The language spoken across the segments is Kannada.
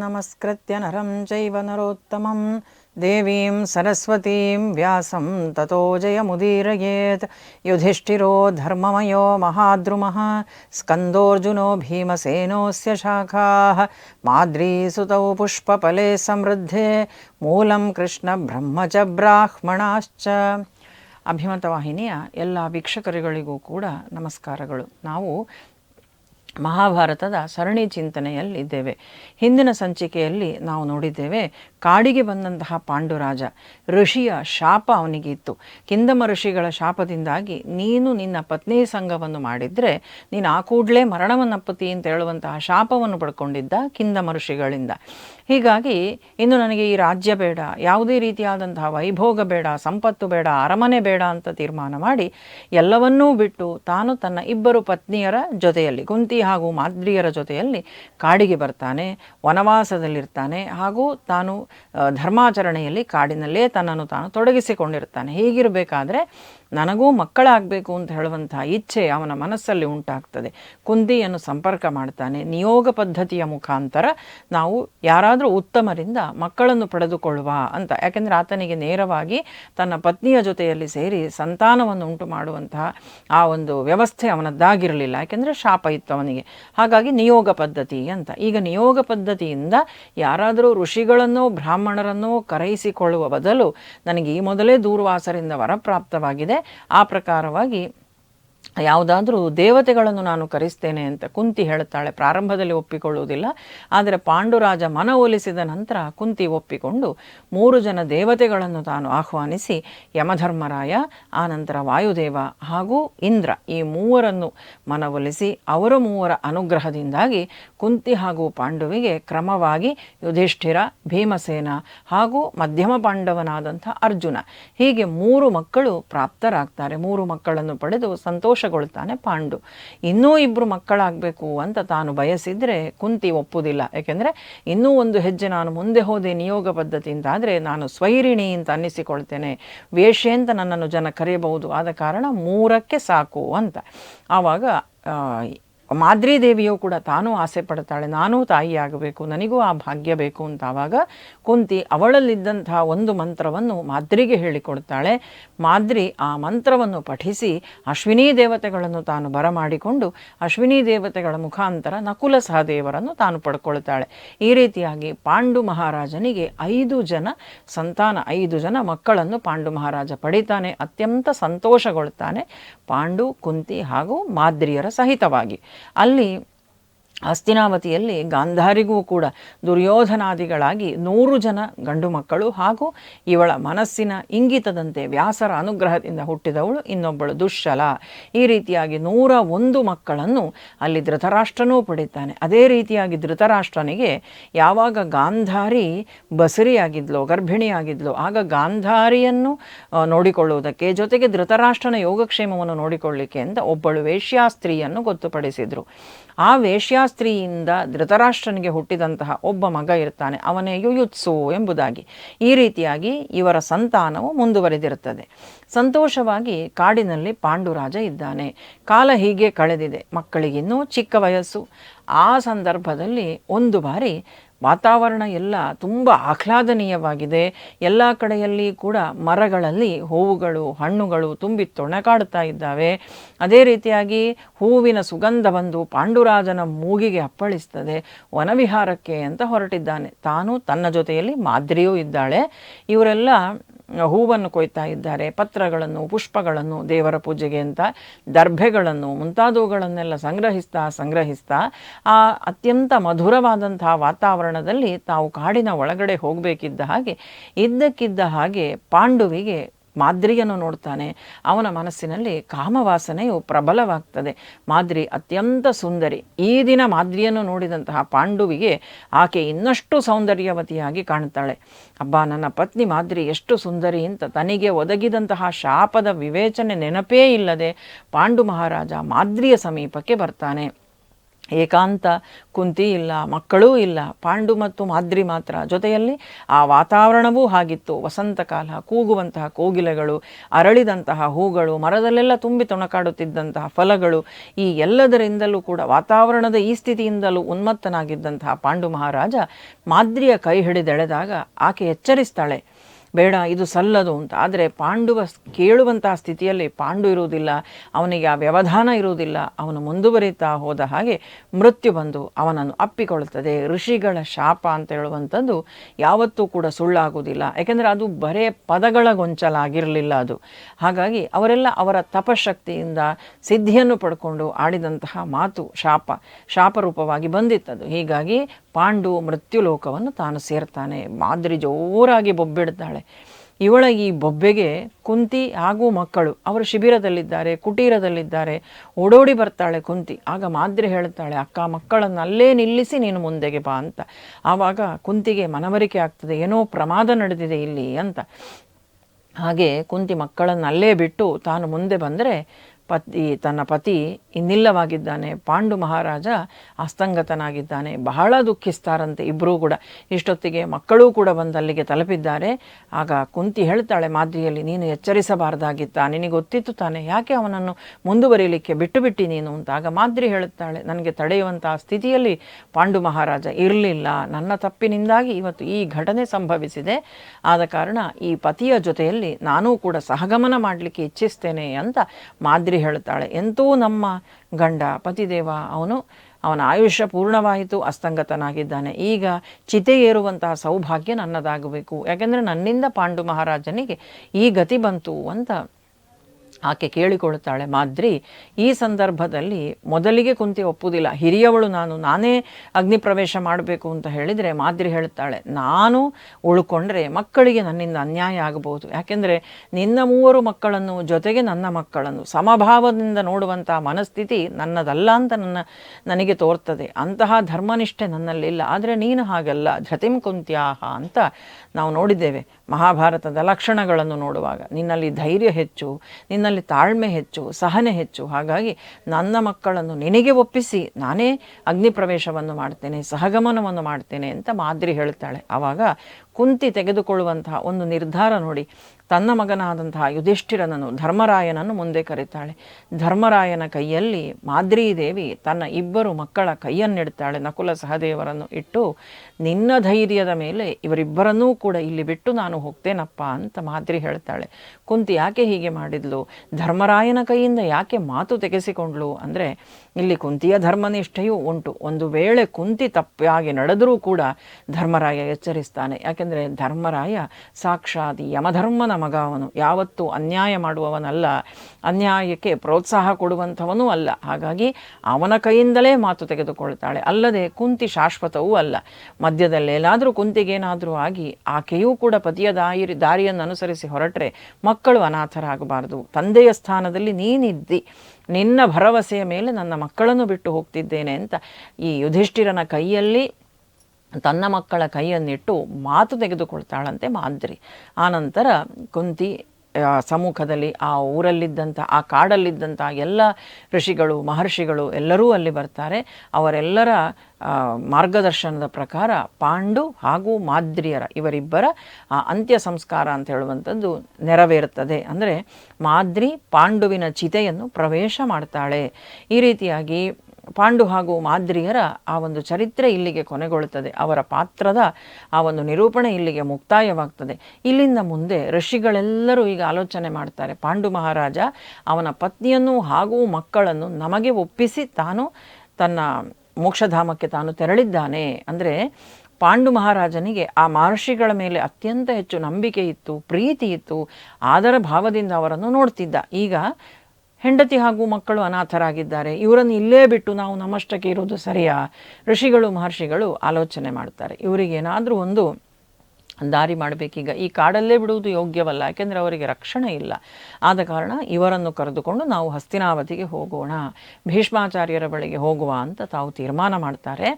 नमस्कृत्य नरं चैव नरोत्तमं देवीं सरस्वतीं व्यासं ततो जयमुदीरयेत् युधिष्ठिरो धर्ममयो महाद्रुमः स्कन्दोऽर्जुनो भीमसेनोऽस्य शाखाः माद्रीसुतौ पुष्पफले समृद्धे ಮೂಲಂ ಕೃಷ್ಣ ಬ್ರಹ್ಮ ಚ ಬ್ರಾಹ್ಮಣಾಶ್ಚ ಅಭಿಮತ ವಾಹಿನಿಯ ಎಲ್ಲ ವೀಕ್ಷಕರುಗಳಿಗೂ ಕೂಡ ನಮಸ್ಕಾರಗಳು ನಾವು ಮಹಾಭಾರತದ ಸರಣಿ ಚಿಂತನೆಯಲ್ಲಿದ್ದೇವೆ. ಹಿಂದಿನ ಸಂಚಿಕೆಯಲ್ಲಿ ನಾವು ನೋಡಿದ್ದೇವೆ, ಕಾಡಿಗೆ ಬಂದಂತಹ ಪಾಂಡುರಾಜ, ಋಷಿಯ ಶಾಪ ಅವನಿಗೆ ಇತ್ತು ಕಿಂದಮ ಋಷಿಗಳ ಶಾಪದಿಂದಾಗಿ ನೀನು ನಿನ್ನ ಪತ್ನಿ ಸಂಘವನ್ನು ಮಾಡಿದರೆ, ನೀನು ಆ ಕೂಡಲೇ ಮರಣವನ್ನಪ್ಪತಿ ಅಂತ ಹೇಳುವಂತಹ ಶಾಪವನ್ನು ಪಡ್ಕೊಂಡಿದ್ದ ಕಿಂದಮ ಋಷಿಗಳಿಂದ. ಹೀಗಾಗಿ ಇನ್ನು ನನಗೆ ಈ ರಾಜ್ಯ ಬೇಡ, ಯಾವುದೇ ರೀತಿಯಾದಂತಹ ವೈಭೋಗ ಬೇಡ, ಸಂಪತ್ತು ಬೇಡ, ಅರಮನೆ ಬೇಡ ಅಂತ ತೀರ್ಮಾನ ಮಾಡಿ ಎಲ್ಲವನ್ನೂ ಬಿಟ್ಟು ತಾನು ತನ್ನ ಇಬ್ಬರು ಪತ್ನಿಯರ ಜೊತೆಯಲ್ಲಿ ಕುಂತಿ ಹಾಗೂ ಮಾದ್ರಿಯರ ಜೊತೆಯಲ್ಲಿ ಕಾಡಿಗೆ ಬರ್ತಾನೆ ವನವಾಸದಲ್ಲಿರ್ತಾನೆ ಹಾಗೂ ತಾನು ಧರ್ಮಾಚರಣೆಯಲ್ಲಿ ಕಾಡಿನಲ್ಲೇ ತನ್ನನ್ನು ತಾನು ತೊಡಗಿಸಿಕೊಂಡಿರ್ತಾನೆ. ಹೀಗಿರಬೇಕಾದ್ರೆ ನನಗೂ ಮಕ್ಕಳಾಗಬೇಕು ಅಂತ ಹೇಳುವಂಥ ಇಚ್ಛೆ ಅವನ ಮನಸ್ಸಲ್ಲಿ ಉಂಟಾಗ್ತದೆ. ಕುಂದಿಯನ್ನು ಸಂಪರ್ಕ ಮಾಡ್ತಾನೆ. ನಿಯೋಗ ಪದ್ಧತಿಯ ಮುಖಾಂತರ ನಾವು ಯಾರಾದರೂ ಉತ್ತಮರಿಂದ ಮಕ್ಕಳನ್ನು ಪಡೆದುಕೊಳ್ಳುವ ಅಂತ. ಯಾಕೆಂದರೆ ಆತನಿಗೆ ನೇರವಾಗಿ ತನ್ನ ಪತ್ನಿಯ ಜೊತೆಯಲ್ಲಿ ಸೇರಿ ಸಂತಾನವನ್ನು ಉಂಟು ಮಾಡುವಂತಹ ಆ ಒಂದು ವ್ಯವಸ್ಥೆ ಅವನದ್ದಾಗಿರಲಿಲ್ಲ. ಯಾಕೆಂದರೆ ಶಾಪ ಇತ್ತು ಅವನಿಗೆ. ಹಾಗಾಗಿ ನಿಯೋಗ ಪದ್ಧತಿ ಅಂತ. ಈಗ ನಿಯೋಗ ಪದ್ಧತಿಯಿಂದ ಯಾರಾದರೂ ಋಷಿಗಳನ್ನೋ ಬ್ರಾಹ್ಮಣರನ್ನೋ ಕರೆಯಿಸಿಕೊಳ್ಳುವ ಬದಲು ನನಗೆ ಈ ಮೊದಲೇ ದೂರ್ವಾಸರಿಂದ ವರಪ್ರಾಪ್ತವಾಗಿದೆ. ಆ ಪ್ರಕಾರವಾಗಿ ಯಾವುದಾದ್ರೂ ದೇವತೆಗಳನ್ನು ನಾನು ಕರೆಸ್ತೇನೆ ಅಂತ ಕುಂತಿ ಹೇಳುತ್ತಾಳೆ. ಪ್ರಾರಂಭದಲ್ಲಿ ಒಪ್ಪಿಕೊಳ್ಳುವುದಿಲ್ಲ. ಆದರೆ ಪಾಂಡುರಾಜ ಮನವೊಲಿಸಿದ ನಂತರ ಕುಂತಿ ಒಪ್ಪಿಕೊಂಡು ಮೂರು ಜನ ದೇವತೆಗಳನ್ನು ತಾನು ಆಹ್ವಾನಿಸಿ, ಯಮಧರ್ಮರಾಯ, ಆನಂತರ ವಾಯುದೇವ ಹಾಗೂ ಇಂದ್ರ ಈ ಮೂವರನ್ನು ಮನವೊಲಿಸಿ ಅವರ ಮೂವರ ಅನುಗ್ರಹದಿಂದಾಗಿ ಕುಂತಿ ಹಾಗೂ ಪಾಂಡುವಿಗೆ ಕ್ರಮವಾಗಿ ಯುಧಿಷ್ಠಿರ, ಭೀಮಸೇನ ಹಾಗೂ ಮಧ್ಯಮ ಪಾಂಡವನಾದಂಥ ಅರ್ಜುನ ಹೀಗೆ ಮೂರು ಮಕ್ಕಳು ಪ್ರಾಪ್ತರಾಗ್ತಾರೆ. ಮೂರು ಮಕ್ಕಳನ್ನು ಪಡೆದು ಸಂತೋಷಗೊಳ್ತಾನೆ ಪಾಂಡು. ಇನ್ನೂ ಇಬ್ಬರು ಮಕ್ಕಳಾಗಬೇಕು ಅಂತ ತಾನು ಬಯಸಿದರೆ ಕುಂತಿ ಒಪ್ಪುವುದಿಲ್ಲ ಯಾಕೆಂದರೆ ಇನ್ನೂ ಒಂದು ಹೆಜ್ಜೆ ನಾನು ಮುಂದೆ ಹೋದೆ ನಿಯೋಗ ಪದ್ಧತಿಯಿಂದ ಆದರೆ ನಾನು ಸ್ವೈರಿಣಿ ಅಂತ ಅನ್ನಿಸಿಕೊಳ್ತೇನೆ. ವೇಷೆ ಅಂತ ನನ್ನನ್ನು ಜನ ಕರೆಯಬಹುದು. ಆದ ಕಾರಣ ಮೂರಕ್ಕೆ ಸಾಕು ಅಂತ. ಆವಾಗ ಮಾದ್ರಿ ದೇವಿಯು ಕೂಡ ತಾನೂ ಆಸೆ ಪಡ್ತಾಳೆ ನಾನೂ ತಾಯಿಯಾಗಬೇಕು ನನಗೂ ಆ ಭಾಗ್ಯ ಬೇಕು ಅಂತ ಆವಾಗ ಕುಂತಿ ಅವಳಲ್ಲಿದ್ದಂತಹ ಒಂದು ಮಂತ್ರವನ್ನು ಮಾದ್ರಿಗೆ ಹೇಳಿಕೊಡ್ತಾಳೆ ಮಾದ್ರಿ ಆ ಮಂತ್ರವನ್ನು ಪಠಿಸಿ ಅಶ್ವಿನಿ ದೇವತೆಗಳನ್ನು ತಾನು ಬರಮಾಡಿಕೊಂಡು ಅಶ್ವಿನಿ ದೇವತೆಗಳ ಮುಖಾಂತರ ನಕುಲ ಸಹದೇವರನ್ನು ತಾನು ಪಡ್ಕೊಳ್ತಾಳೆ. ಈ ರೀತಿಯಾಗಿ ಪಾಂಡು ಮಹಾರಾಜನಿಗೆ ಐದು ಜನ ಸಂತಾನ, ಐದು ಜನ ಮಕ್ಕಳನ್ನು ಪಾಂಡು ಮಹಾರಾಜ ಪಡಿತಾನೆ. ಅತ್ಯಂತ ಸಂತೋಷಗೊಳ್ತಾನೆ ಪಾಂಡು, ಕುಂತಿ ಹಾಗೂ ಮಾದ್ರಿಯರ ಸಹಿತವಾಗಿ. ಅಲ್ಲಿ ಹಸ್ತಿನಾವತಿಯಲ್ಲಿ ಗಾಂಧಾರಿಗೂ ಕೂಡ ದುರ್ಯೋಧನಾದಿಗಳಾಗಿ ನೂರು ಜನ ಗಂಡು ಮಕ್ಕಳು ಹಾಗೂ ಇವಳ ಮನಸ್ಸಿನ ಇಂಗಿತದಂತೆ ವ್ಯಾಸರ ಅನುಗ್ರಹದಿಂದ ಹುಟ್ಟಿದವಳು ಇನ್ನೊಬ್ಬಳು ದುಶ್ಶಲ ಈ ರೀತಿಯಾಗಿ ನೂರ ಒಂದು ಮಕ್ಕಳನ್ನು ಅಲ್ಲಿ ಧೃತರಾಷ್ಟ್ರನೂ ಪಡಿತಾನೆ ಅದೇ ರೀತಿಯಾಗಿ ಧೃತರಾಷ್ಟ್ರನಿಗೆ ಯಾವಾಗ ಗಾಂಧಾರಿ ಬಸರಿಯಾಗಿದ್ಲೋ, ಗರ್ಭಿಣಿಯಾಗಿದ್ಲೋ, ಆಗ ಗಾಂಧಾರಿಯನ್ನು ನೋಡಿಕೊಳ್ಳುವುದಕ್ಕೆ, ಜೊತೆಗೆ ಧೃತರಾಷ್ಟ್ರನ ಯೋಗಕ್ಷೇಮವನ್ನು ನೋಡಿಕೊಳ್ಳಿಕ್ಕೆ ಅಂತ ಒಬ್ಬಳು ವೇಶ್ಯಾಸ್ತ್ರೀಯನ್ನು ಗೊತ್ತುಪಡಿಸಿದರು. ಆ ವೇಶ್ಯಾಸ್ತ್ರೀಯಿಂದ ಧೃತರಾಷ್ಟ್ರನಿಗೆ ಹುಟ್ಟಿದಂತಹ ಒಬ್ಬ ಮಗ ಇರ್ತಾನೆ. ಅವನೇ ಯುಯುತ್ಸು ಎಂಬುದಾಗಿ. ಈ ರೀತಿಯಾಗಿ ಇವರ ಸಂತಾನವು ಮುಂದುವರೆದಿರುತ್ತದೆ. ಸಂತೋಷವಾಗಿ ಕಾಡಿನಲ್ಲಿ ಪಾಂಡುರಾಜ ಇದ್ದಾನೆ. ಕಾಲ ಹೀಗೆ ಕಳೆದಿದೆ. ಮಕ್ಕಳಿಗಿನ್ನೂ ಚಿಕ್ಕ ವಯಸ್ಸು. ಆ ಸಂದರ್ಭದಲ್ಲಿ ಒಂದು ಬಾರಿ ವಾತಾವರಣ ಎಲ್ಲ ತುಂಬ ಆಹ್ಲಾದನೀಯವಾಗಿದೆ. ಎಲ್ಲ ಕಡೆಯಲ್ಲಿ ಕೂಡ ಮರಗಳಲ್ಲಿ ಹೂವುಗಳು, ಹಣ್ಣುಗಳು ತುಂಬಿ ತೊಣಕಾಡುತ್ತಾ ಇದ್ದಾವೆ. ಅದೇ ರೀತಿಯಾಗಿ ಹೂವಿನ ಸುಗಂಧ ಬಂದು ಪಾಂಡುರಾಜನ ಮೂಗಿಗೆ ಅಪ್ಪಳಿಸ್ತದೆ. ವನವಿಹಾರಕ್ಕೆ ಅಂತ ಹೊರಟಿದ್ದಾನೆ. ತಾನು ತನ್ನ ಜೊತೆಯಲ್ಲಿ ಮಾದ್ರಿಯೂ ಇದ್ದಾಳೆ. ಇವರೆಲ್ಲ ಹೂವನ್ನು ಕೊಯ್ತಾ ಇದ್ದಾರೆ, ಪತ್ರಗಳನ್ನು, ಪುಷ್ಪಗಳನ್ನು ದೇವರ ಪೂಜೆಗೆ ಅಂತ ದರ್ಭೆಗಳನ್ನು, ಮುಂತಾದವುಗಳನ್ನೆಲ್ಲ ಸಂಗ್ರಹಿಸ್ತಾ ಸಂಗ್ರಹಿಸ್ತಾ ಆ ಅತ್ಯಂತ ಮಧುರವಾದಂತಹ ವಾತಾವರಣದಲ್ಲಿ ತಾವು ಕಾಡಿನ ಒಳಗಡೆ ಹೋಗಬೇಕಿದ್ದ ಹಾಗೆ ಇದ್ದಕ್ಕಿದ್ದ ಹಾಗೆ ಪಾಂಡುವಿಗೆ ಮಾದ್ರಿಯನ್ನು ನೋಡ್ತಾನೆ, ಅವನ ಮನಸ್ಸಿನಲ್ಲಿ ಕಾಮವಾಸನೆಯು ಪ್ರಬಲವಾಗ್ತದೆ. ಮಾದ್ರಿ ಅತ್ಯಂತ ಸುಂದರಿ. ಈ ದಿನ ಮಾದ್ರಿಯನ್ನು ನೋಡಿದಂತಹ ಪಾಂಡುವಿಗೆ ಆಕೆ ಇನ್ನಷ್ಟು ಸೌಂದರ್ಯವತಿಯಾಗಿ ಕಾಣ್ತಾಳೆ. ಅಬ್ಬ, ನನ್ನ ಪತ್ನಿ ಮಾದ್ರಿ ಎಷ್ಟು ಸುಂದರಿ ಅಂತ ತನಗೆ ಒದಗಿದಂತಹ ಶಾಪದ ವಿವೇಚನೆ ನೆನಪೇ ಇಲ್ಲದೆ ಪಾಂಡು ಮಹಾರಾಜ ಮಾದ್ರಿಯ ಸಮೀಪಕ್ಕೆ ಬರ್ತಾನೆ. ಏಕಾಂತ, ಕುಂತಿ ಇಲ್ಲ, ಮಕ್ಕಳೂ ಇಲ್ಲ, ಪಾಂಡು ಮತ್ತು ಮಾದ್ರಿ ಮಾತ್ರ. ಜೊತೆಯಲ್ಲಿ ಆ ವಾತಾವರಣವೂ ಹಾಗಿತ್ತು. ವಸಂತ ಕಾಲ, ಕೂಗುವಂತಹ ಕೋಗಿಲೆಗಳು, ಅರಳಿದಂತಹ ಹೂಗಳು, ಮರದಲ್ಲೆಲ್ಲ ತುಂಬಿ ತೊಣಕಾಡುತ್ತಿದ್ದಂತಹ ಫಲಗಳು, ಈ ಎಲ್ಲದರಿಂದಲೂ ಕೂಡ ವಾತಾವರಣದ ಈ ಸ್ಥಿತಿಯಿಂದಲೂ ಉನ್ಮತ್ತನಾಗಿದ್ದಂತಹ ಪಾಂಡು ಮಹಾರಾಜ ಮಾದ್ರಿಯ ಕೈ ಹಿಡಿದೆಳೆದಾಗ ಆಕೆ ಎಚ್ಚರಿಸ್ತಾಳೆ. ಬೇಡ, ಇದು ಸಲ್ಲದು ಅಂತ. ಆದರೆ ಪಾಂಡುವ ಕೇಳುವಂತಹ ಸ್ಥಿತಿಯಲ್ಲಿ ಪಾಂಡು ಇರುವುದಿಲ್ಲ, ಅವನಿಗೆ ಆ ವ್ಯವಧಾನ ಇರುವುದಿಲ್ಲ, ಅವನು ಮುಂದುವರಿತಾ ಹೋದ ಹಾಗೆ ಮೃತ್ಯು ಬಂದು ಅವನನ್ನು ಅಪ್ಪಿಕೊಳ್ಳುತ್ತದೆ. ಋಷಿಗಳ ಶಾಪ ಅಂತ ಹೇಳುವಂಥದ್ದು ಯಾವತ್ತೂ ಕೂಡ ಸುಳ್ಳಾಗುವುದಿಲ್ಲ. ಯಾಕೆಂದರೆ ಅದು ಬರೇ ಪದಗಳ ಗೊಂಚಲಾಗಿರಲಿಲ್ಲ ಅದು. ಹಾಗಾಗಿ ಅವರೆಲ್ಲ ಅವರ ತಪಶಕ್ತಿಯಿಂದ ಸಿದ್ಧಿಯನ್ನು ಪಡ್ಕೊಂಡು ಆಡಿದಂತಹ ಮಾತು ಶಾಪ. ಶಾಪರೂಪವಾಗಿ ಬಂದಿತ್ತದು. ಹೀಗಾಗಿ ಪಾಂಡು ಮೃತ್ಯುಲೋಕವನ್ನು ತಾನು ಸೇರ್ತಾನೆ. ಮಾದ್ರಿ ಜೋರಾಗಿ ಬೊಬ್ಬಿಡ್ತಾಳೆ. ಇವಳ ಈ ಬೊಬ್ಬೆಗೆ ಕುಂತಿ ಹಾಗೂ ಮಕ್ಕಳು, ಅವರು ಶಿಬಿರದಲ್ಲಿದ್ದಾರೆ, ಕುಟೀರದಲ್ಲಿದ್ದಾರೆ, ಓಡೋಡಿ ಬರ್ತಾಳೆ ಕುಂತಿ. ಆಗ ಮಾದ್ರಿ ಹೇಳ್ತಾಳೆ ಅಕ್ಕ ಮಕ್ಕಳನ್ನು ಅಲ್ಲೇ ನಿಲ್ಲಿಸಿ ನೀನು ಮುಂದೆಗೆ ಬಾ ಅಂತ. ಆವಾಗ ಕುಂತಿಗೆ ಮನವರಿಕೆ ಆಗ್ತದೆ, ಏನೋ ಪ್ರಮಾದ ನಡೆದಿದೆ ಇಲ್ಲಿ ಅಂತ. ಹಾಗೆ ಕುಂತಿ ಮಕ್ಕಳನ್ನು ಅಲ್ಲೇ ಬಿಟ್ಟು ತಾನು ಮುಂದೆ ಬಂದರೆ ಪತಿ, ತನ್ನ ಪತಿ ಇನ್ನಿಲ್ಲವಾಗಿದ್ದಾನೆ. ಪಾಂಡು ಮಹಾರಾಜ ಅಸ್ತಂಗತನಾಗಿದ್ದಾನೆ. ಬಹಳ ದುಃಖಿಸ್ತಾರಂತೆ ಇಬ್ಬರೂ ಕೂಡ. ಇಷ್ಟೊತ್ತಿಗೆ ಮಕ್ಕಳೂ ಕೂಡ ಬಂದು ಅಲ್ಲಿಗೆ ತಲುಪಿದ್ದಾರೆ. ಆಗ ಕುಂತಿ ಹೇಳ್ತಾಳೆ, ಮಾದ್ರಿಯಲ್ಲಿ ನೀನು ಎಚ್ಚರಿಸಬಾರ್ದಾಗಿತ್ತ? ನಿನಗೆ ಗೊತ್ತಿತ್ತು ತಾನೆ? ಯಾಕೆ ಅವನನ್ನು ಮುಂದುವರಿಯಲಿಕ್ಕೆ ಬಿಟ್ಟು ಬಿಟ್ಟಿ ನೀನು? ಅಂತ ಆಗ ಮಾದ್ರಿ ಹೇಳುತ್ತಾಳೆ, ನನಗೆ ತಡೆಯುವಂತಹ ಸ್ಥಿತಿಯಲ್ಲಿ ಪಾಂಡು ಮಹಾರಾಜ ಇರಲಿಲ್ಲ. ನನ್ನ ತಪ್ಪಿನಿಂದಾಗಿ ಇವತ್ತು ಈ ಘಟನೆ ಸಂಭವಿಸಿದೆ. ಆದ ಕಾರಣ ಈ ಪತಿಯ ಜೊತೆಯಲ್ಲಿ ನಾನೂ ಕೂಡ ಸಹಗಮನ ಮಾಡಲಿಕ್ಕೆ ಇಚ್ಛಿಸ್ತೇನೆ ಅಂತ ಮಾದ್ರಿ ಹೇಳ್ತಾಳೆ. ಎಂತೂ ನಮ್ಮ ಗಂಡ, ಪತಿದೇವ, ಅವನು ಅವನ ಆಯುಷ್ಯ ಪೂರ್ಣವಾಯಿತು, ಅಸ್ತಂಗತನಾಗಿದ್ದಾನೆ. ಈಗ ಚಿತೆ ಏರುವಂತಹ ಸೌಭಾಗ್ಯ ನನ್ನದಾಗಬೇಕು. ಯಾಕೆಂದರೆ ನನ್ನಿಂದ ಪಾಂಡು ಮಹಾರಾಜನಿಗೆ ಈ ಗತಿ ಬಂತು ಅಂತ ಆಕೆ ಕೇಳಿಕೊಳ್ಳುತ್ತಾಳೆ, ಮಾದ್ರಿ, ಈ ಸಂದರ್ಭದಲ್ಲಿ ಮೊದಲಿಗೆ ಕುಂತಿ ಒಪ್ಪುವುದಿಲ್ಲ. ಹಿರಿಯವಳು ನಾನು, ನಾನೇ ಅಗ್ನಿ ಪ್ರವೇಶ ಮಾಡಬೇಕು ಅಂತ ಹೇಳಿದರೆ ಮಾದ್ರಿ ಹೇಳ್ತಾಳೆ ನಾನು ಉಳ್ಕೊಂಡ್ರೆ ಮಕ್ಕಳಿಗೆ ನನ್ನಿಂದ ಅನ್ಯಾಯ ಆಗಬಹುದು. ಯಾಕೆಂದರೆ ನಿನ್ನ ಮೂವರು ಮಕ್ಕಳನ್ನು ಜೊತೆಗೆ ನನ್ನ ಮಕ್ಕಳನ್ನು ಸಮಭಾವದಿಂದ ನೋಡುವಂತಹ ಮನಸ್ಥಿತಿ ನನ್ನದಲ್ಲ ಅಂತ ನನ್ನ, ನನಗೆ ತೋರ್ತದೆ. ಅಂತಹ ಧರ್ಮನಿಷ್ಠೆ ನನ್ನಲ್ಲಿಲ್ಲ. ಆದರೆ ನೀನು ಹಾಗಲ್ಲ. ಧೃತಿಂ ಕುಂತ್ಯಾಹ ಅಂತ ನಾವು ನೋಡಿದ್ದೇವೆ. ಮಹಾಭಾರತದ ಲಕ್ಷಣಗಳನ್ನು ನೋಡುವಾಗ ನಿನ್ನಲ್ಲಿ ಧೈರ್ಯ ಹೆಚ್ಚು, ನಿನ್ನಲ್ಲಿ ತಾಳ್ಮೆ ಹೆಚ್ಚು, ಸಹನೆ ಹೆಚ್ಚು. ಹಾಗಾಗಿ ನನ್ನ ಮಕ್ಕಳನ್ನು ನಿನಗೆ ಒಪ್ಪಿಸಿ, ನಾನೇ ಅಗ್ನಿ ಪ್ರವೇಶವನ್ನು ಮಾಡ್ತೇನೆ ಸಹಗಮನವನ್ನು ಮಾಡ್ತೇನೆ ಅಂತ ಮಾದ್ರಿ ಹೇಳ್ತಾಳೆ. ಆವಾಗ ಕುಂತಿ ತೆಗೆದುಕೊಳ್ಳುವಂತಹ ಒಂದು ನಿರ್ಧಾರ ನೋಡಿ ತನ್ನ ಮಗನಾದಂತಹ ಯುಧಿಷ್ಠಿರನನ್ನು ಧರ್ಮರಾಯನನ್ನು ಮುಂದೆ ಕರೀತಾಳೆ. ಧರ್ಮರಾಯನ ಕೈಯಲ್ಲಿ ಮಾದ್ರಿ ದೇವಿ ತನ್ನ ಇಬ್ಬರು ಮಕ್ಕಳ ಕೈಯನ್ನಿಡ್ತಾಳೆ. ನಕುಲ ಸಹದೇವರನ್ನು ಇಟ್ಟು, ನಿನ್ನ ಧೈರ್ಯದ ಮೇಲೆ ಇವರಿಬ್ಬರನ್ನೂ ಕೂಡ ಇಲ್ಲಿ ಬಿಟ್ಟು ನಾನು ಹೋಗ್ತೇನಪ್ಪ ಅಂತ ಮಾದ್ರಿ ಹೇಳ್ತಾಳೆ. ಕುಂತಿ ಯಾಕೆ ಹೀಗೆ ಮಾಡಿದ್ಲು? ಧರ್ಮರಾಯನ ಕೈಯಿಂದ ಯಾಕೆ ಮಾತು ತೆಗೆಸಿಕೊಂಡ್ಲು ಅಂದರೆ, ಇಲ್ಲಿ ಕುಂತಿಯ ಧರ್ಮನಿಷ್ಠೆಯೂ ಉಂಟು. ಒಂದು ವೇಳೆ ಕುಂತಿ ತಪ್ಪಾಗಿ ನಡೆದರೂ ಕೂಡ ಧರ್ಮರಾಯ ಎಚ್ಚರಿಸ್ತಾನೆ. ಯಾಕೆಂದರೆ ಧರ್ಮರಾಯ ಸಾಕ್ಷಾತ್ ಯಮಧರ್ಮನ ಮಗ ಅವನು ಯಾವತ್ತೂ ಅನ್ಯಾಯ ಮಾಡುವವನಲ್ಲ. ಅನ್ಯಾಯಕ್ಕೆ ಪ್ರೋತ್ಸಾಹ ಕೊಡುವಂಥವನೂ ಅಲ್ಲ. ಹಾಗಾಗಿ ಅವನ ಕೈಯಿಂದಲೇ ಮಾತು ತೆಗೆದುಕೊಳ್ತಾಳೆ. ಅಲ್ಲದೆ ಕುಂತಿ ಶಾಶ್ವತವೂ ಅಲ್ಲ. ಮಧ್ಯದಲ್ಲಿ ಎಲ್ಲಾದರೂ ಕುಂತಿಗೇನಾದರೂ ಆಗಿ ಆಕೆಯೂ ಕೂಡ ಪತಿಯ ದಾರಿ ದಾರಿಯನ್ನು ಅನುಸರಿಸಿ ಹೊರಟ್ರೆ ಮಕ್ಕಳು ಅನಾಥರಾಗಬಾರದು. ತಂದೆಯ ಸ್ಥಾನದಲ್ಲಿ ನೀನಿದ್ದಿ. ನಿನ್ನ ಭರವಸೆಯ ಮೇಲೆ ನನ್ನ ಮಕ್ಕಳನ್ನು ಬಿಟ್ಟು ಹೋಗ್ತಿದ್ದೇನೆ ಅಂತ ಈ ಯುಧಿಷ್ಠಿರನ ಕೈಯಲ್ಲಿ ತನ್ನ ಮಕ್ಕಳ ಕೈಯನ್ನಿಟ್ಟು ಮಾತು ತೆಗೆದುಕೊಳ್ತಾಳಂತೆ ಮಾದ್ರಿ. ಆನಂತರ ಕುಂತಿ ಸಮ್ಮುಖದಲ್ಲಿ ಆ ಊರಲ್ಲಿದ್ದಂಥ ಆ ಕಾಡಲ್ಲಿದ್ದಂಥ ಎಲ್ಲ ಋಷಿಗಳು ಮಹರ್ಷಿಗಳು ಎಲ್ಲರೂ ಅಲ್ಲಿ ಬರ್ತಾರೆ. ಅವರೆಲ್ಲರ ಮಾರ್ಗದರ್ಶನದ ಪ್ರಕಾರ ಪಾಂಡು ಹಾಗೂ ಮಾದ್ರಿಯರ ಇವರಿಬ್ಬರ ಆ, ಅಂತ್ಯ ಸಂಸ್ಕಾರ ಅಂತ ಹೇಳುವಂಥದ್ದು ನೆರವೇರುತ್ತದೆ. ಅಂದರೆ ಮಾದ್ರಿ ಪಾಂಡುವಿನ ಚಿತೆಯನ್ನು ಪ್ರವೇಶ ಮಾಡ್ತಾಳೆ. ಈ ರೀತಿಯಾಗಿ ಪಾಂಡು ಹಾಗೂ ಮಾದ್ರಿಯರ ಆ ಒಂದು ಚರಿತ್ರೆ ಇಲ್ಲಿಗೆ ಕೊನೆಗೊಳ್ಳುತ್ತದೆ. ಅವರ ಪಾತ್ರದ ಆ ಒಂದು ನಿರೂಪಣೆ ಇಲ್ಲಿಗೆ ಮುಕ್ತಾಯವಾಗ್ತದೆ. ಇಲ್ಲಿಂದ ಮುಂದೆ ಋಷಿಗಳೆಲ್ಲರೂ ಈಗ ಆಲೋಚನೆ ಮಾಡ್ತಾರೆ. ಪಾಂಡು ಮಹಾರಾಜ ಅವನ ಪತ್ನಿಯನ್ನು ಹಾಗೂ ಮಕ್ಕಳನ್ನು ನಮಗೆ ಒಪ್ಪಿಸಿ ತಾನು ತನ್ನ ಮೋಕ್ಷಧಾಮಕ್ಕೆ ತಾನು ತೆರಳಿದ್ದಾನೆ. ಅಂದರೆ ಪಾಂಡು ಮಹಾರಾಜನಿಗೆ ಆ ಮಹರ್ಷಿಗಳ ಮೇಲೆ ಅತ್ಯಂತ ಹೆಚ್ಚು ನಂಬಿಕೆ ಇತ್ತು, ಪ್ರೀತಿ ಇತ್ತು, ಆದರ ಭಾವದಿಂದ ಅವರನ್ನು ನೋಡ್ತಿದ್ದ. ಈಗ ಹೆಂಡತಿ ಹಾಗೂ ಮಕ್ಕಳು ಅನಾಥರಾಗಿದ್ದಾರೆ. ಇವರನ್ನು ಇಲ್ಲೇ ಬಿಟ್ಟು ನಾವು ನಮ್ಮಷ್ಟಕ್ಕೆ ಇರೋದು ಸರಿಯಾ? ಋಷಿಗಳು, ಮಹರ್ಷಿಗಳು ಆಲೋಚನೆ ಮಾಡ್ತಾರೆ. ಇವರಿಗೇನಾದರೂ ಒಂದು ದಾರಿ ಮಾಡಬೇಕೀಗ. ಈ ಕಾಡಲ್ಲೇ ಬಿಡುವುದು ಯೋಗ್ಯವಲ್ಲ, ಯಾಕೆಂದರೆ ಅವರಿಗೆ ರಕ್ಷಣೆ ಇಲ್ಲ. ಆದ ಕಾರಣ ಇವರನ್ನು ಕರೆದುಕೊಂಡು ನಾವು ಹಸ್ತಿನಾವತಿಗೆ ಹೋಗೋಣ. ಭೀಷ್ಮಾಚಾರ್ಯರ ಬಳಿಗೆ ಹೋಗುವ ಅಂತ ತಾವು ತೀರ್ಮಾನ ಮಾಡ್ತಾರೆ.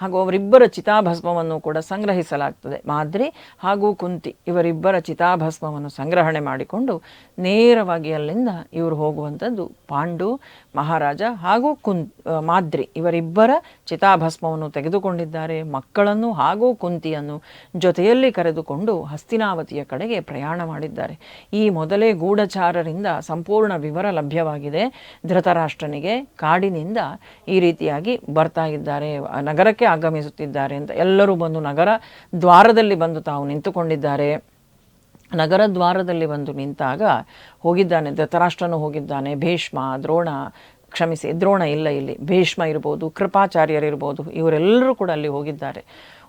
ಹಾಗೂ ಅವರಿಬ್ಬರ ಚಿತಾಭಸ್ಮವನ್ನು ಕೂಡ ಸಂಗ್ರಹಿಸಲಾಗ್ತದೆ. ಮಾದ್ರಿ ಹಾಗೂ ಕುಂತಿ ಇವರಿಬ್ಬರ ಚಿತಾಭಸ್ಮವನ್ನು ಸಂಗ್ರಹಣೆ ಮಾಡಿಕೊಂಡು ನೇರವಾಗಿ ಅಲ್ಲಿಂದ ಇವರು ಹೋಗುವಂಥದ್ದು ಪಾಂಡು ಮಹಾರಾಜ ಹಾಗೂ ಆ, ಮಾದ್ರಿ ಇವರಿಬ್ಬರ ಚಿತಾಭಸ್ಮವನ್ನು ತೆಗೆದುಕೊಂಡಿದ್ದಾರೆ. ಮಕ್ಕಳನ್ನು ಹಾಗೂ ಕುಂತಿಯನ್ನು ಜೊತೆಯಲ್ಲಿ ಕರೆದುಕೊಂಡು ಹಸ್ತಿನಾವತಿಯ ಕಡೆಗೆ ಪ್ರಯಾಣ ಮಾಡಿದ್ದಾರೆ. ಈ ಮೊದಲೇ ಗೂಢಚಾರರಿಂದ ಸಂಪೂರ್ಣ ವಿವರ ಲಭ್ಯವಾಗಿದೆ. ಧೃತರಾಷ್ಟ್ರನಿಗೆ ಕಾಡಿನಿಂದ ಈ ರೀತಿಯಾಗಿ ಬರ್ತಾ ಇದ್ದಾರೆ. ಆ ನಗರಕ್ಕೆ ಆಗಮಿಸುತ್ತಿದ್ದಾರೆ ಅಂತ ಎಲ್ಲರೂ ಬಂದು ನಗರ ದ್ವಾರದಲ್ಲಿ ಬಂದು ತಾವು ನಿಂತುಕೊಂಡಿದ್ದಾರೆ. ನಗರ ದ್ವಾರದಲ್ಲಿ ಬಂದು ನಿಂತಾಗ ಹೋಗಿದ್ದಾನೆ, ಧೃತರಾಷ್ಟ್ರನು ಹೋಗಿದ್ದಾನೆ, ಭೀಷ್ಮ, ದ್ರೋಣ ಕ್ಷಮಿಸಿ, ದ್ರೋಣ ಇಲ್ಲ ಇಲ್ಲಿ, ಭೀಷ್ಮ ಇರ್ಬೋದು, ಕೃಪಾಚಾರ್ಯರಿರ್ಬೋದು, ಇವರೆಲ್ಲರೂ ಕೂಡ ಅಲ್ಲಿ ಹೋಗಿದ್ದಾರೆ.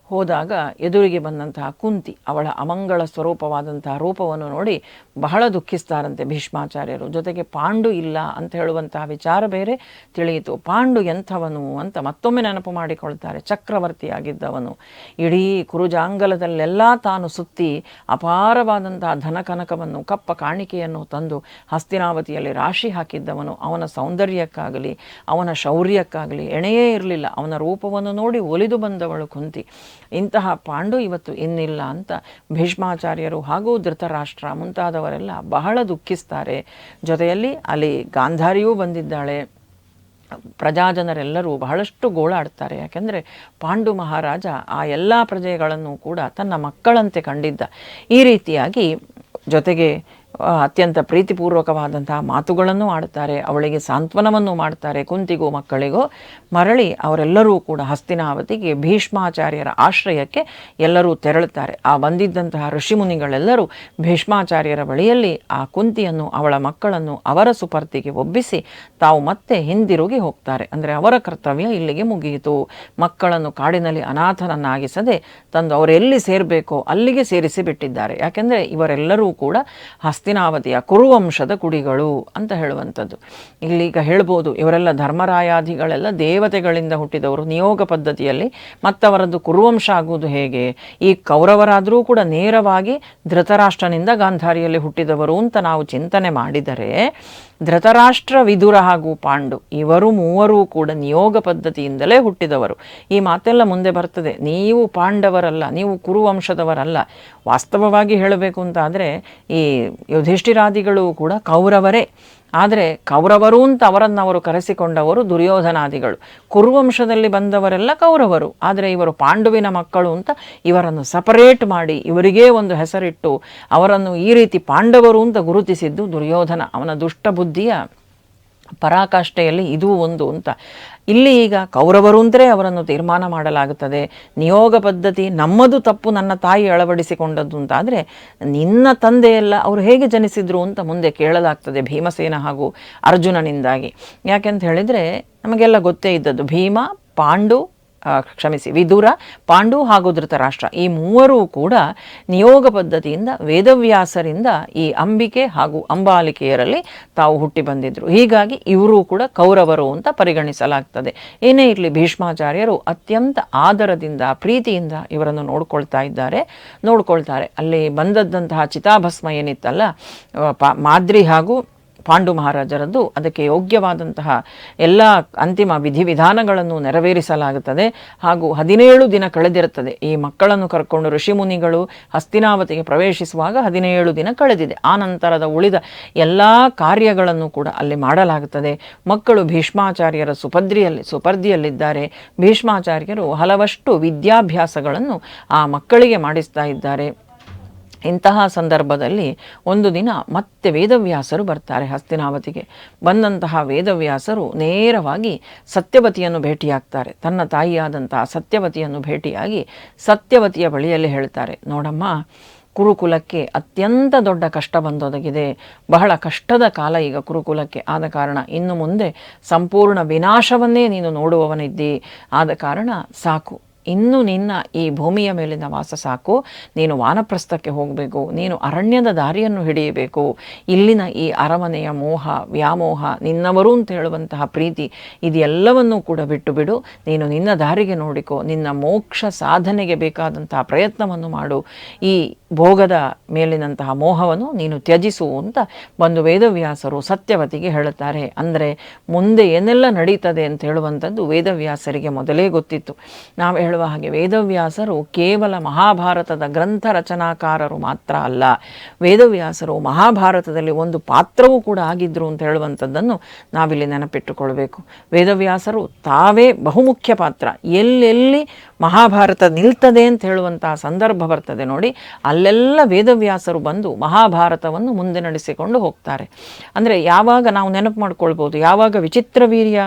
ಹೋದಾಗ ಎದುರಿಗೆ ಬಂದಂತಹ ಕುಂತಿ ಅವಳ ಅಮಂಗಳ ಸ್ವರೂಪವಾದಂತಹ ರೂಪವನ್ನು ನೋಡಿ ಬಹಳ ದುಃಖಿಸ್ತಾರಂತೆ ಭೀಷ್ಮಾಚಾರ್ಯರು. ಜೊತೆಗೆ ಪಾಂಡು ಇಲ್ಲ ಅಂತ ಹೇಳುವಂತಹ ವಿಚಾರ ಬೇರೆ ತಿಳಿಯಿತು. ಪಾಂಡು ಎಂಥವನು ಅಂತ ಮತ್ತೊಮ್ಮೆ ನೆನಪು ಮಾಡಿಕೊಳ್ತಾರೆ. ಚಕ್ರವರ್ತಿಯಾಗಿದ್ದವನು. ಇಡೀ ಕುರುಜಾಂಗಲದಲ್ಲೆಲ್ಲ ತಾನು ಸುತ್ತಿ ಅಪಾರವಾದಂತಹ ಧನಕನಕವನ್ನು, ಕಪ್ಪ ಕಾಣಿಕೆಯನ್ನು ತಂದು ಹಸ್ತಿನಾವತಿಯಲ್ಲಿ ರಾಶಿ ಹಾಕಿದ್ದವನು. ಅವನ ಸೌಂದರ್ಯಕ್ಕಾಗಲಿ, ಅವನ ಶೌರ್ಯಕ್ಕಾಗಲಿ ಎಣೆಯೇ ಇರಲಿಲ್ಲ. ಅವನ ರೂಪವನ್ನು ನೋಡಿ ಒಲಿದು ಬಂದವಳು ಕುಂತಿ. ಇಂತಹ ಪಾಂಡು ಇವತ್ತು ಇನ್ನಿಲ್ಲ ಅಂತ ಭೀಷ್ಮಾಚಾರ್ಯರು ಹಾಗೂ ಧೃತರಾಷ್ಟ್ರ ಮುಂತಾದವರೆಲ್ಲ ಬಹಳ ದುಃಖಿಸ್ತಾರೆ. ಜೊತೆಯಲ್ಲಿ ಅಲ್ಲಿ ಗಾಂಧಾರಿಯೂ ಬಂದಿದ್ದಾಳೆ. ಪ್ರಜಾಜನರೆಲ್ಲರೂ ಬಹಳಷ್ಟು ಗೋಳಾಡ್ತಾರೆ. ಯಾಕೆಂದರೆ ಪಾಂಡು ಮಹಾರಾಜ ಆ ಎಲ್ಲ ಪ್ರಜೆಗಳನ್ನು ಕೂಡ ತನ್ನ ಮಕ್ಕಳಂತೆ ಕಂಡಿದ್ದ. ಈ ರೀತಿಯಾಗಿ ಜೊತೆಗೆ ಅತ್ಯಂತ ಪ್ರೀತಿಪೂರ್ವಕವಾದಂತಹ ಮಾತುಗಳನ್ನು ಆಡುತ್ತಾರೆ. ಅವಳಿಗೆ ಸಾಂತ್ವನವನ್ನು ಮಾಡ್ತಾರೆ ಕುಂತಿಗೂ ಮಕ್ಕಳಿಗೂ, ಮರಳಿ ಅವರೆಲ್ಲರೂ ಕೂಡ ಹಸ್ತಿನಾವತಿಗೆ ಭೀಷ್ಮಾಚಾರ್ಯರ ಆಶ್ರಯಕ್ಕೆ ಎಲ್ಲರೂ ತೆರಳುತ್ತಾರೆ. ಆ ಬಂದಿದ್ದಂತಹ ಋಷಿಮುನಿಗಳೆಲ್ಲರೂ ಭೀಷ್ಮಾಚಾರ್ಯರ ಬಳಿಯಲ್ಲಿ ಆ ಕುಂತಿಯನ್ನು, ಅವಳ ಮಕ್ಕಳನ್ನು ಅವರ ಸುಪರ್ತಿಗೆ ಒಬ್ಬಿಸಿ ತಾವು ಮತ್ತೆ ಹಿಂದಿರುಗಿ ಹೋಗ್ತಾರೆ. ಅಂದರೆ ಅವರ ಕರ್ತವ್ಯ ಇಲ್ಲಿಗೆ ಮುಗಿಯಿತು. ಮಕ್ಕಳನ್ನು ಕಾಡಿನಲ್ಲಿ ಅನಾಥನನ್ನಾಗಿಸದೆ ತಂದು ಅವರೆಲ್ಲಿ ಸೇರಬೇಕೋ ಅಲ್ಲಿಗೆ ಸೇರಿಸಿ ಬಿಟ್ಟಿದ್ದಾರೆ ಯಾಕೆಂದರೆ ಇವರೆಲ್ಲರೂ ಕೂಡ ಹಸ್ತಿನಾವತಿಯ ಕುರುವಂಶದ ಕುಡಿಗಳು ಅಂತ ಹೇಳುವಂಥದ್ದು. ಇಲ್ಲೀಗ ಹೇಳ್ಬೋದು, ಇವರೆಲ್ಲ ಧರ್ಮರಾಯಾದಿಗಳೆಲ್ಲ ದೇವತೆಗಳಿಂದ ಹುಟ್ಟಿದವರು. ನಿಯೋಗ ಪದ್ಧತಿಯಲ್ಲಿ ಮತ್ತವರದ್ದು ಕುರುವಂಶ ಆಗುವುದು ಹೇಗೆ? ಈ ಕೌರವರಾದರೂ ಕೂಡ ನೇರವಾಗಿ ಧೃತರಾಷ್ಟ್ರನಿಂದ ಗಾಂಧಾರಿಯಲ್ಲಿ ಹುಟ್ಟಿದವರು ಅಂತ ನಾವು ಚಿಂತನೆ ಮಾಡಿದರೆ ಧೃತರಾಷ್ಟ್ರ ವಿದುರ ಹಾಗೂ ಪಾಂಡು. ಇವರು ಮೂವರೂ ಕೂಡ ನಿಯೋಗ ಪದ್ಧತಿಯಿಂದಲೇ ಹುಟ್ಟಿದವರು. ಈ ಮಾತೆಲ್ಲ ಮುಂದೆ ಬರ್ತದೆ. ನೀವು ಪಾಂಡವರಲ್ಲ, ನೀವು ಕುರುವಂಶದವರಲ್ಲ. ವಾಸ್ತವವಾಗಿ ಹೇಳಬೇಕು ಅಂತ ಆದರೆ ಈ ಯುಧಿಷ್ಠಿರಾದಿಗಳು ಕೂಡ ಕೌರವರೇ. ಆದರೆ ಕೌರವರು ಅಂತ ಅವರನ್ನು ಅವರು ಕರೆಸಿಕೊಂಡವರು ದುರ್ಯೋಧನಾದಿಗಳು. ಕುರುವಂಶದಲ್ಲಿ ಬಂದವರೆಲ್ಲ ಕೌರವರು. ಆದರೆ ಇವರು ಪಾಂಡುವಿನ ಮಕ್ಕಳು ಅಂತ ಇವರನ್ನು ಸಪರೇಟ್ ಮಾಡಿ ಇವರಿಗೇ ಒಂದು ಹೆಸರಿಟ್ಟು ಅವರನ್ನು ಈ ರೀತಿ ಪಾಂಡವರು ಅಂತ ಗುರುತಿಸಿದ್ದು ದುರ್ಯೋಧನ. ಅವನ ದುಷ್ಟ ಬುದ್ಧಿಯ ಪರಾಕಾಷ್ಠೆಯಲ್ಲಿ ಇದೂ ಒಂದು ಅಂತ. ಇಲ್ಲಿ ಈಗ ಕೌರವರು ಅಂದರೆ ಅವರನ್ನು ತೀರ್ಮಾನ ಮಾಡಲಾಗುತ್ತದೆ. ನಿಯೋಗ ಪದ್ಧತಿ ನಮ್ಮದು ತಪ್ಪು, ನನ್ನ ತಾಯಿ ಅಳವಡಿಸಿಕೊಂಡದ್ದು ಅಂತ ಆದರೆ ನಿನ್ನ ತಂದೆಯೆಲ್ಲ ಅವರು ಹೇಗೆ ಜನಿಸಿದ್ರು ಅಂತ ಮುಂದೆ ಕೇಳಲಾಗ್ತದೆ ಭೀಮಸೇನ ಹಾಗೂ ಅರ್ಜುನನಿಂದಾಗಿ. ಯಾಕೆಂತ ಹೇಳಿದರೆ ನಮಗೆಲ್ಲ ಗೊತ್ತೇ ಇದ್ದದ್ದು ಭೀಮ, ಪಾಂಡು ಕ್ಷಮಿಸಿ, ವಿದುರ, ಪಾಂಡು ಹಾಗೂ ಧೃತರಾಷ್ಟ್ರ ಈ ಮೂವರೂ ಕೂಡ ನಿಯೋಗ ಪದ್ಧತಿಯಿಂದ, ವೇದವ್ಯಾಸರಿಂದ ಈ ಅಂಬಿಕೆ ಹಾಗೂ ಅಂಬಾಲಿಕೆಯರಲ್ಲಿ ತಾವು ಹುಟ್ಟಿ ಬಂದಿದ್ದರು ಹೀಗಾಗಿ ಇವರು ಕೂಡ ಕೌರವರು ಅಂತ ಪರಿಗಣಿಸಲಾಗ್ತದೆ. ಏನೇ ಇರಲಿ, ಭೀಷ್ಮಾಚಾರ್ಯರು ಅತ್ಯಂತ ಆದರದಿಂದ, ಪ್ರೀತಿಯಿಂದ ಇವರನ್ನು ನೋಡ್ಕೊಳ್ತಾ ಇದ್ದಾರೆ. ನೋಡ್ಕೊಳ್ತಾರೆ. ಅಲ್ಲಿ ಬಂದದ್ದಂತಹ ಚಿತಾಭಸ್ಮ ಏನಿತ್ತಲ್ಲ ಮಾದ್ರಿ ಹಾಗೂ ಪಾಂಡು ಮಹಾರಾಜರದ್ದು ಅದಕ್ಕೆ ಯೋಗ್ಯವಾದಂತಹ ಎಲ್ಲ ಅಂತಿಮ ವಿಧಿವಿಧಾನಗಳನ್ನು ನೆರವೇರಿಸಲಾಗುತ್ತದೆ ಹಾಗೂ ಹದಿನೇಳು ದಿನ ಕಳೆದಿರುತ್ತದೆ. ಈ ಮಕ್ಕಳನ್ನು ಕರ್ಕೊಂಡು ಋಷಿಮುನಿಗಳು ಹಸ್ತಿನಾವತಿಗೆ ಪ್ರವೇಶಿಸುವಾಗ ಹದಿನೇಳು ದಿನ ಕಳೆದಿದೆ. ಆ ನಂತರದ ಉಳಿದ ಎಲ್ಲ ಕಾರ್ಯಗಳನ್ನು ಕೂಡ ಅಲ್ಲಿ ಮಾಡಲಾಗುತ್ತದೆ. ಮಕ್ಕಳು ಭೀಷ್ಮಾಚಾರ್ಯರ ಸುಪದ್ರಿಯಲ್ಲಿ ಸುಪರ್ದಿಯಲ್ಲಿದ್ದಾರೆ. ಭೀಷ್ಮಾಚಾರ್ಯರು ಹಲವಷ್ಟು ವಿದ್ಯಾಭ್ಯಾಸಗಳನ್ನು ಆ ಮಕ್ಕಳಿಗೆ ಮಾಡಿಸ್ತಾ ಇದ್ದಾರೆ. ಇಂತಹ ಸಂದರ್ಭದಲ್ಲಿ ಒಂದು ದಿನ ಮತ್ತೆ ವೇದವ್ಯಾಸರು ಬರ್ತಾರೆ ಹಸ್ತಿನಾವತಿಗೆ. ಬಂದಂತಹ ವೇದವ್ಯಾಸರು ನೇರವಾಗಿ ಸತ್ಯವತಿಯನ್ನು ಭೇಟಿಯಾಗ್ತಾರೆ. ತನ್ನ ತಾಯಿಯಾದಂತಹ ಸತ್ಯವತಿಯನ್ನು ಭೇಟಿಯಾಗಿ ಸತ್ಯವತಿಯ ಬಳಿಯಲ್ಲಿ ಹೇಳ್ತಾರೆ, ನೋಡಮ್ಮ, ಕುರುಕುಲಕ್ಕೆ ಅತ್ಯಂತ ದೊಡ್ಡ ಕಷ್ಟ ಬಂದೊದಗಿದೆ. ಬಹಳ ಕಷ್ಟದ ಕಾಲ ಈಗ ಕುರುಕುಲಕ್ಕೆ. ಆದ ಕಾರಣ ಇನ್ನು ಮುಂದೆ ಸಂಪೂರ್ಣ ವಿನಾಶವನ್ನೇ ನೀನು ನೋಡುವವನಿದ್ದೀ. ಆದ ಕಾರಣ ಸಾಕು. ಇನ್ನು ನಿನ್ನ ಈ ಭೂಮಿಯ ಮೇಲಿನ ವಾಸ ಸಾಕು. ನೀನು ವಾನಪ್ರಸ್ಥಕ್ಕೆ ಹೋಗಬೇಕು. ನೀನು ಅರಣ್ಯದ ದಾರಿಯನ್ನು ಹಿಡಿಯಬೇಕು. ಇಲ್ಲಿನ ಈ ಅರಮನೆಯ ಮೋಹ, ವ್ಯಾಮೋಹ, ನಿನ್ನವರು ಅಂತ ಹೇಳುವಂತಹ ಪ್ರೀತಿ ಇದೆಲ್ಲವನ್ನೂ ಕೂಡ ಬಿಟ್ಟು ಬಿಡು ನೀನು ನಿನ್ನ ದಾರಿಗೆ ನೋಡಿಕೋ. ನಿನ್ನ ಮೋಕ್ಷ ಸಾಧನೆಗೆ ಬೇಕಾದಂತಹ ಪ್ರಯತ್ನವನ್ನು ಮಾಡು. ಈ ಭೋಗದ ಮೇಲಿನಂತಹ ಮೋಹವನ್ನು ನೀನು ತ್ಯಜಿಸು ಅಂತ ಬಂದು ವೇದವ್ಯಾಸರು ಸತ್ಯವತಿಗೆ ಹೇಳುತ್ತಾರೆ. ಅಂದರೆ ಮುಂದೆ ಏನೆಲ್ಲ ನಡೀತದೆ ಅಂತ ಹೇಳುವಂಥದ್ದು ವೇದವ್ಯಾಸರಿಗೆ ಮೊದಲೇ ಗೊತ್ತಿತ್ತು. ನಾವು ಹೇಳುವ ಹಾಗೆ ವೇದವ್ಯಾಸರು ಕೇವಲ ಮಹಾಭಾರತದ ಗ್ರಂಥ ರಚನಾಕಾರರು ಮಾತ್ರ ಅಲ್ಲ. ವೇದವ್ಯಾಸರು ಮಹಾಭಾರತದಲ್ಲಿ ಒಂದು ಪಾತ್ರವೂ ಕೂಡ ಆಗಿದ್ರು ಅಂತ ಹೇಳುವಂಥದ್ದನ್ನು ನಾವಿಲ್ಲಿ ನೆನಪಿಟ್ಟುಕೊಳ್ಬೇಕು. ವೇದವ್ಯಾಸರು ತಾವೇ ಬಹುಮುಖ್ಯ ಪಾತ್ರ. ಎಲ್ಲೆಲ್ಲಿ ಮಹಾಭಾರತ ನಿಲ್ತದೆ ಅಂತ ಹೇಳುವಂತಹ ಸಂದರ್ಭ ಬರ್ತದೆ ನೋಡಿ ಅಲ್ಲೆಲ್ಲ ವೇದವ್ಯಾಸರು ಬಂದು ಮಹಾಭಾರತವನ್ನು ಮುಂದೆ ನಡೆಸಿಕೊಂಡು ಹೋಗ್ತಾರೆ. ಅಂದರೆ ಯಾವಾಗ ನಾವು ನೆನಪು ಮಾಡ್ಕೊಳ್ಬೋದು, ಯಾವಾಗ ವಿಚಿತ್ರ ವೀರ್ಯ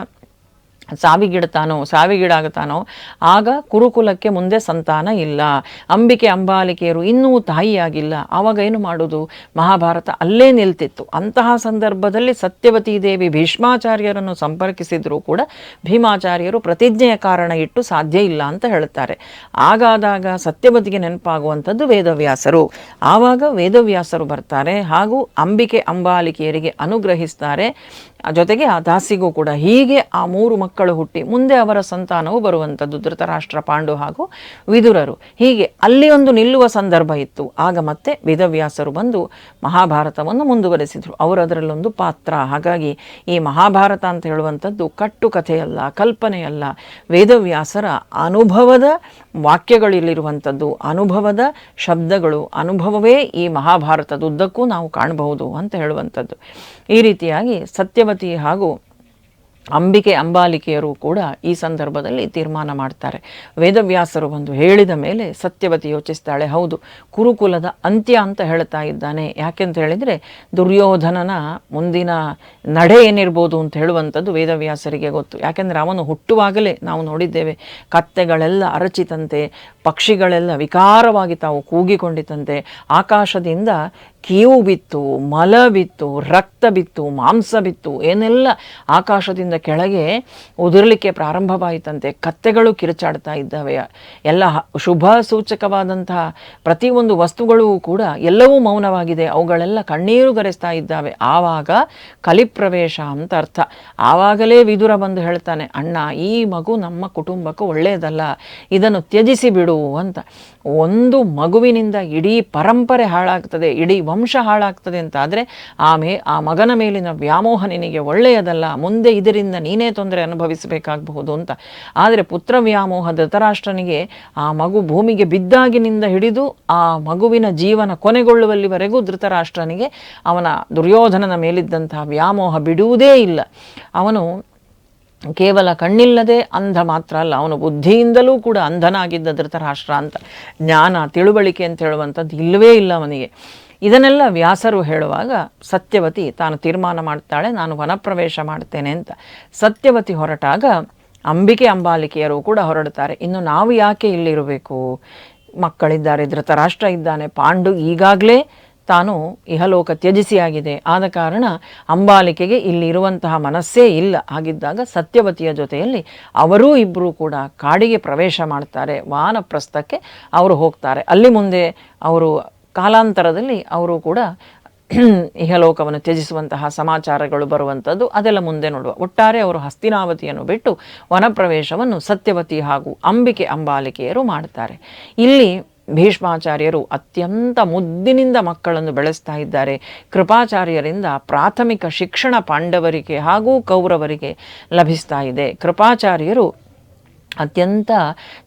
ಸಾವಿಗಿಡ್ತಾನೋ ಸಾವಿಗೀಡಾಗುತ್ತಾನೋ ಆಗ ಕುರುಕುಲಕ್ಕೆ ಮುಂದೆ ಸಂತಾನ ಇಲ್ಲ. ಅಂಬಿಕೆ ಅಂಬಾಲಿಕೆಯರು ಇನ್ನೂ ತಾಯಿಯಾಗಿಲ್ಲ. ಆವಾಗ ಏನು ಮಾಡೋದು? ಮಹಾಭಾರತ ಅಲ್ಲೇ ನಿಲ್ತಿತ್ತು. ಅಂತಹ ಸಂದರ್ಭದಲ್ಲಿ ಸತ್ಯವತಿ ದೇವಿ ಭೀಷ್ಮಾಚಾರ್ಯರನ್ನು ಸಂಪರ್ಕಿಸಿದರೂ ಕೂಡ ಭೀಮಾಚಾರ್ಯರು ಪ್ರತಿಜ್ಞೆಯ ಕಾರಣ ಇಟ್ಟು ಸಾಧ್ಯ ಇಲ್ಲ ಅಂತ ಹೇಳ್ತಾರೆ ಆಗಾದಾಗ ಸತ್ಯವತಿಗೆ ನೆನಪಾಗುವಂಥದ್ದು ವೇದವ್ಯಾಸರು. ಆವಾಗ ವೇದವ್ಯಾಸರು ಬರ್ತಾರೆ ಹಾಗೂ ಅಂಬಿಕೆ ಅಂಬಾಲಿಕೆಯರಿಗೆ ಅನುಗ್ರಹಿಸ್ತಾರೆ. ಜೊತೆಗೆ ಆ ದಾಸಿಗೂ ಕೂಡ ಹೀಗೆ ಆ ಮೂರು ಮಕ್ಕಳು ಹುಟ್ಟಿ ಮುಂದೆ ಅವರ ಸಂತಾನವು ಬರುವಂಥದ್ದು ಧೃತರಾಷ್ಟ್ರ, ಪಾಂಡು ಹಾಗೂ ವಿದುರರು. ಹೀಗೆ ಅಲ್ಲಿ ಒಂದು ನಿಲ್ಲುವ ಸಂದರ್ಭ ಇತ್ತು. ಆಗ ಮತ್ತೆ ವೇದವ್ಯಾಸರು ಬಂದು ಮಹಾಭಾರತವನ್ನು ಮುಂದುವರೆಸಿದರು. ಅವರು ಅದರಲ್ಲೊಂದು ಪಾತ್ರ. ಹಾಗಾಗಿ ಈ ಮಹಾಭಾರತ ಅಂತ ಹೇಳುವಂಥದ್ದು ಕಟ್ಟುಕಥೆಯಲ್ಲ, ಕಲ್ಪನೆಯಲ್ಲ. ವೇದವ್ಯಾಸರ ಅನುಭವದ ವಾಕ್ಯಗಳಿಲ್ಲಿರುವಂಥದ್ದು, ಅನುಭವದ ಶಬ್ದಗಳು, ಅನುಭವವೇ ಈ ಮಹಾಭಾರತದುದ್ದಕ್ಕೂ ನಾವು ಕಾಣಬಹುದು ಅಂತ ಹೇಳುವಂಥದ್ದು. ಈ ರೀತಿಯಾಗಿ ಸತ್ಯವತಿ ಹಾಗೂ ಅಂಬಿಕೆ ಅಂಬಾಲಿಕೆಯರು ಕೂಡ ಈ ಸಂದರ್ಭದಲ್ಲಿ ತೀರ್ಮಾನ ಮಾಡ್ತಾರೆ. ವೇದವ್ಯಾಸರು ಬಂದು ಹೇಳಿದ ಮೇಲೆ ಸತ್ಯವತಿ ಯೋಚಿಸ್ತಾಳೆ, ಹೌದು, ಕುರುಕುಲದ ಅಂತ್ಯ ಅಂತ ಹೇಳ್ತಾ ಇದ್ದಾನೆ. ಯಾಕೆಂತ ಹೇಳಿದರೆ, ದುರ್ಯೋಧನನ ಮುಂದಿನ ನಡೆ ಏನಿರ್ಬೋದು ಅಂತ ಹೇಳುವಂಥದ್ದು ವೇದವ್ಯಾಸರಿಗೆ ಗೊತ್ತು. ಯಾಕೆಂದರೆ ಅವನು ಹುಟ್ಟುವಾಗಲೇ ನಾವು ನೋಡಿದ್ದೇವೆ, ಕತ್ತೆಗಳೆಲ್ಲ ಅರಚಿತಂತೆ, ಪಕ್ಷಿಗಳೆಲ್ಲ ವಿಕಾರವಾಗಿ ತಾವು ಕೂಗಿಕೊಂಡಿತಂತೆ. ಆಕಾಶದಿಂದ ಕೀವು ಬಿತ್ತು, ಮಲ ಬಿತ್ತು, ರಕ್ತ ಬಿತ್ತು, ಮಾಂಸ ಬಿತ್ತು, ಏನೆಲ್ಲ ಆಕಾಶದಿಂದ ಕೆಳಗೆ ಉದುರಲಿಕ್ಕೆ ಪ್ರಾರಂಭವಾಯಿತಂತೆ, ಕತ್ತೆಗಳು ಕಿರುಚಾಡ್ತಾ ಇದ್ದಾವೆ. ಎಲ್ಲ ಶುಭ ಸೂಚಕವಾದಂತಹ ಪ್ರತಿಯೊಂದು ವಸ್ತುಗಳು ಕೂಡ ಎಲ್ಲವೂ ಮೌನವಾಗಿದೆ. ಅವುಗಳೆಲ್ಲ ಕಣ್ಣೀರು ಗರೆಸ್ತಾ ಇದ್ದಾವೆ. ಆವಾಗ ಕಲಿಪ್ರವೇಶ ಅಂತ ಅರ್ಥ. ಆವಾಗಲೇ ವಿದುರ ಬಂದು ಹೇಳ್ತಾನೆ, ಅಣ್ಣ, ಈ ಮಗು ನಮ್ಮ ಕುಟುಂಬಕ್ಕೆ ಒಳ್ಳೆಯದಲ್ಲ ಇದನ್ನು ತ್ಯಜಿಸಿ ಬಿಡು ಅಂತ. ಒಂದು ಮಗುವಿನಿಂದ ಇಡೀ ಪರಂಪರೆ ಹಾಳಾಗ್ತದೆ, ಇಡೀ ವಂಶ ಹಾಳಾಗ್ತದೆ ಅಂತ ಆದರೆ ಆಮೇ, ಆ ಮಗನ ಮೇಲಿನ ವ್ಯಾಮೋಹ ನಿನಗೆ ಒಳ್ಳೆಯದಲ್ಲ, ಮುಂದೆ ಇದರಿಂದ ನೀನೇ ತೊಂದರೆ ಅನುಭವಿಸಬೇಕಾಗಬಹುದು ಅಂತ. ಆದರೆ ಪುತ್ರ ವ್ಯಾಮೋಹ ಧೃತರಾಷ್ಟ್ರನಿಗೆ ಆ ಮಗು ಭೂಮಿಗೆ ಬಿದ್ದಾಗಿನಿಂದ ಹಿಡಿದು ಆ ಮಗುವಿನ ಜೀವನ ಕೊನೆಗೊಳ್ಳುವಲ್ಲಿವರೆಗೂ ಧೃತರಾಷ್ಟ್ರನಿಗೆ ಅವನ ದುರ್ಯೋಧನನ ಮೇಲಿದ್ದಂತಹ ವ್ಯಾಮೋಹ ಬಿಡುವುದೇ ಇಲ್ಲ. ಅವನು ಕೇವಲ ಕಣ್ಣಿಲ್ಲದೆ ಅಂಧ ಮಾತ್ರ ಅಲ್ಲ, ಅವನು ಬುದ್ಧಿಯಿಂದಲೂ ಕೂಡ ಅಂಧನಾಗಿದ್ದ ಧೃತರಾಷ್ಟ್ರ ಅಂತ, ಜ್ಞಾನ, ತಿಳುವಳಿಕೆ ಅಂತ ಹೇಳುವಂಥದ್ದು ಇಲ್ಲವೇ ಇಲ್ಲ ಅವನಿಗೆ. ಇದನ್ನೆಲ್ಲ ವ್ಯಾಸರು ಹೇಳುವಾಗ, ಸತ್ಯವತಿ ತಾನು ತೀರ್ಮಾನ ಮಾಡ್ತಾಳೆ, ನಾನು ವನಪ್ರವೇಶ ಮಾಡ್ತೇನೆ ಅಂತ. ಸತ್ಯವತಿ ಹೊರಟಾಗ ಅಂಬಿಕೆ ಅಂಬಾಲಿಕೆಯರು ಕೂಡ ಹೊರಡ್ತಾರೆ, ಇನ್ನು ನಾವು ಯಾಕೆ ಇಲ್ಲಿರಬೇಕು? ಮಕ್ಕಳಿದ್ದಾರೆ, ಧೃತರಾಷ್ಟ್ರ ಇದ್ದಾನೆ, ಪಾಂಡು ಈಗಾಗಲೇ ತಾನು ಇಹಲೋಕ ತ್ಯಜಿಸಿಯಾಗಿದೆ. ಆದ ಕಾರಣ ಅಂಬಾಲಿಕೆಗೆ ಇಲ್ಲಿರುವಂತಹ ಮನಸ್ಸೇ ಇಲ್ಲ. ಹಾಗಿದ್ದಾಗ ಸತ್ಯವತಿಯ ಜೊತೆಯಲ್ಲಿ ಅವರೂ ಇಬ್ಬರೂ ಕೂಡ ಕಾಡಿಗೆ ಪ್ರವೇಶ ಮಾಡ್ತಾರೆ. ವಾನಪ್ರಸ್ಥಕ್ಕೆ ಅವರು ಹೋಗ್ತಾರೆ. ಅಲ್ಲಿ ಮುಂದೆ ಅವರು ಕಾಲಾಂತರದಲ್ಲಿ ಅವರು ಕೂಡ ಇಹಲೋಕವನ್ನು ತ್ಯಜಿಸುವಂತಹ ಸಮಾಚಾರಗಳು ಬರುವಂಥದ್ದು ಅದೆಲ್ಲ ಮುಂದೆ ನೋಡುವ. ಒಟ್ಟಾರೆ ಅವರು ಹಸ್ತಿನಾವತಿಯನ್ನು ಬಿಟ್ಟು ವನಪ್ರವೇಶವನ್ನು ಸತ್ಯವತಿ ಹಾಗೂ ಅಂಬಿಕೆ ಅಂಬಾಲಿಕೆಯರು ಮಾಡ್ತಾರೆ. ಇಲ್ಲಿ ಭೀಷ್ಮಾಚಾರ್ಯರು ಅತ್ಯಂತ ಮುದ್ದಿನಿಂದ ಮಕ್ಕಳನ್ನು ಬೆಳೆಸ್ತಾ ಇದ್ದಾರೆ. ಕೃಪಾಚಾರ್ಯರಿಂದ ಪ್ರಾಥಮಿಕ ಶಿಕ್ಷಣ ಪಾಂಡವರಿಗೆ ಹಾಗೂ ಕೌರವರಿಗೆ ಲಭಿಸ್ತಾ ಇದೆ. ಕೃಪಾಚಾರ್ಯರು ಅತ್ಯಂತ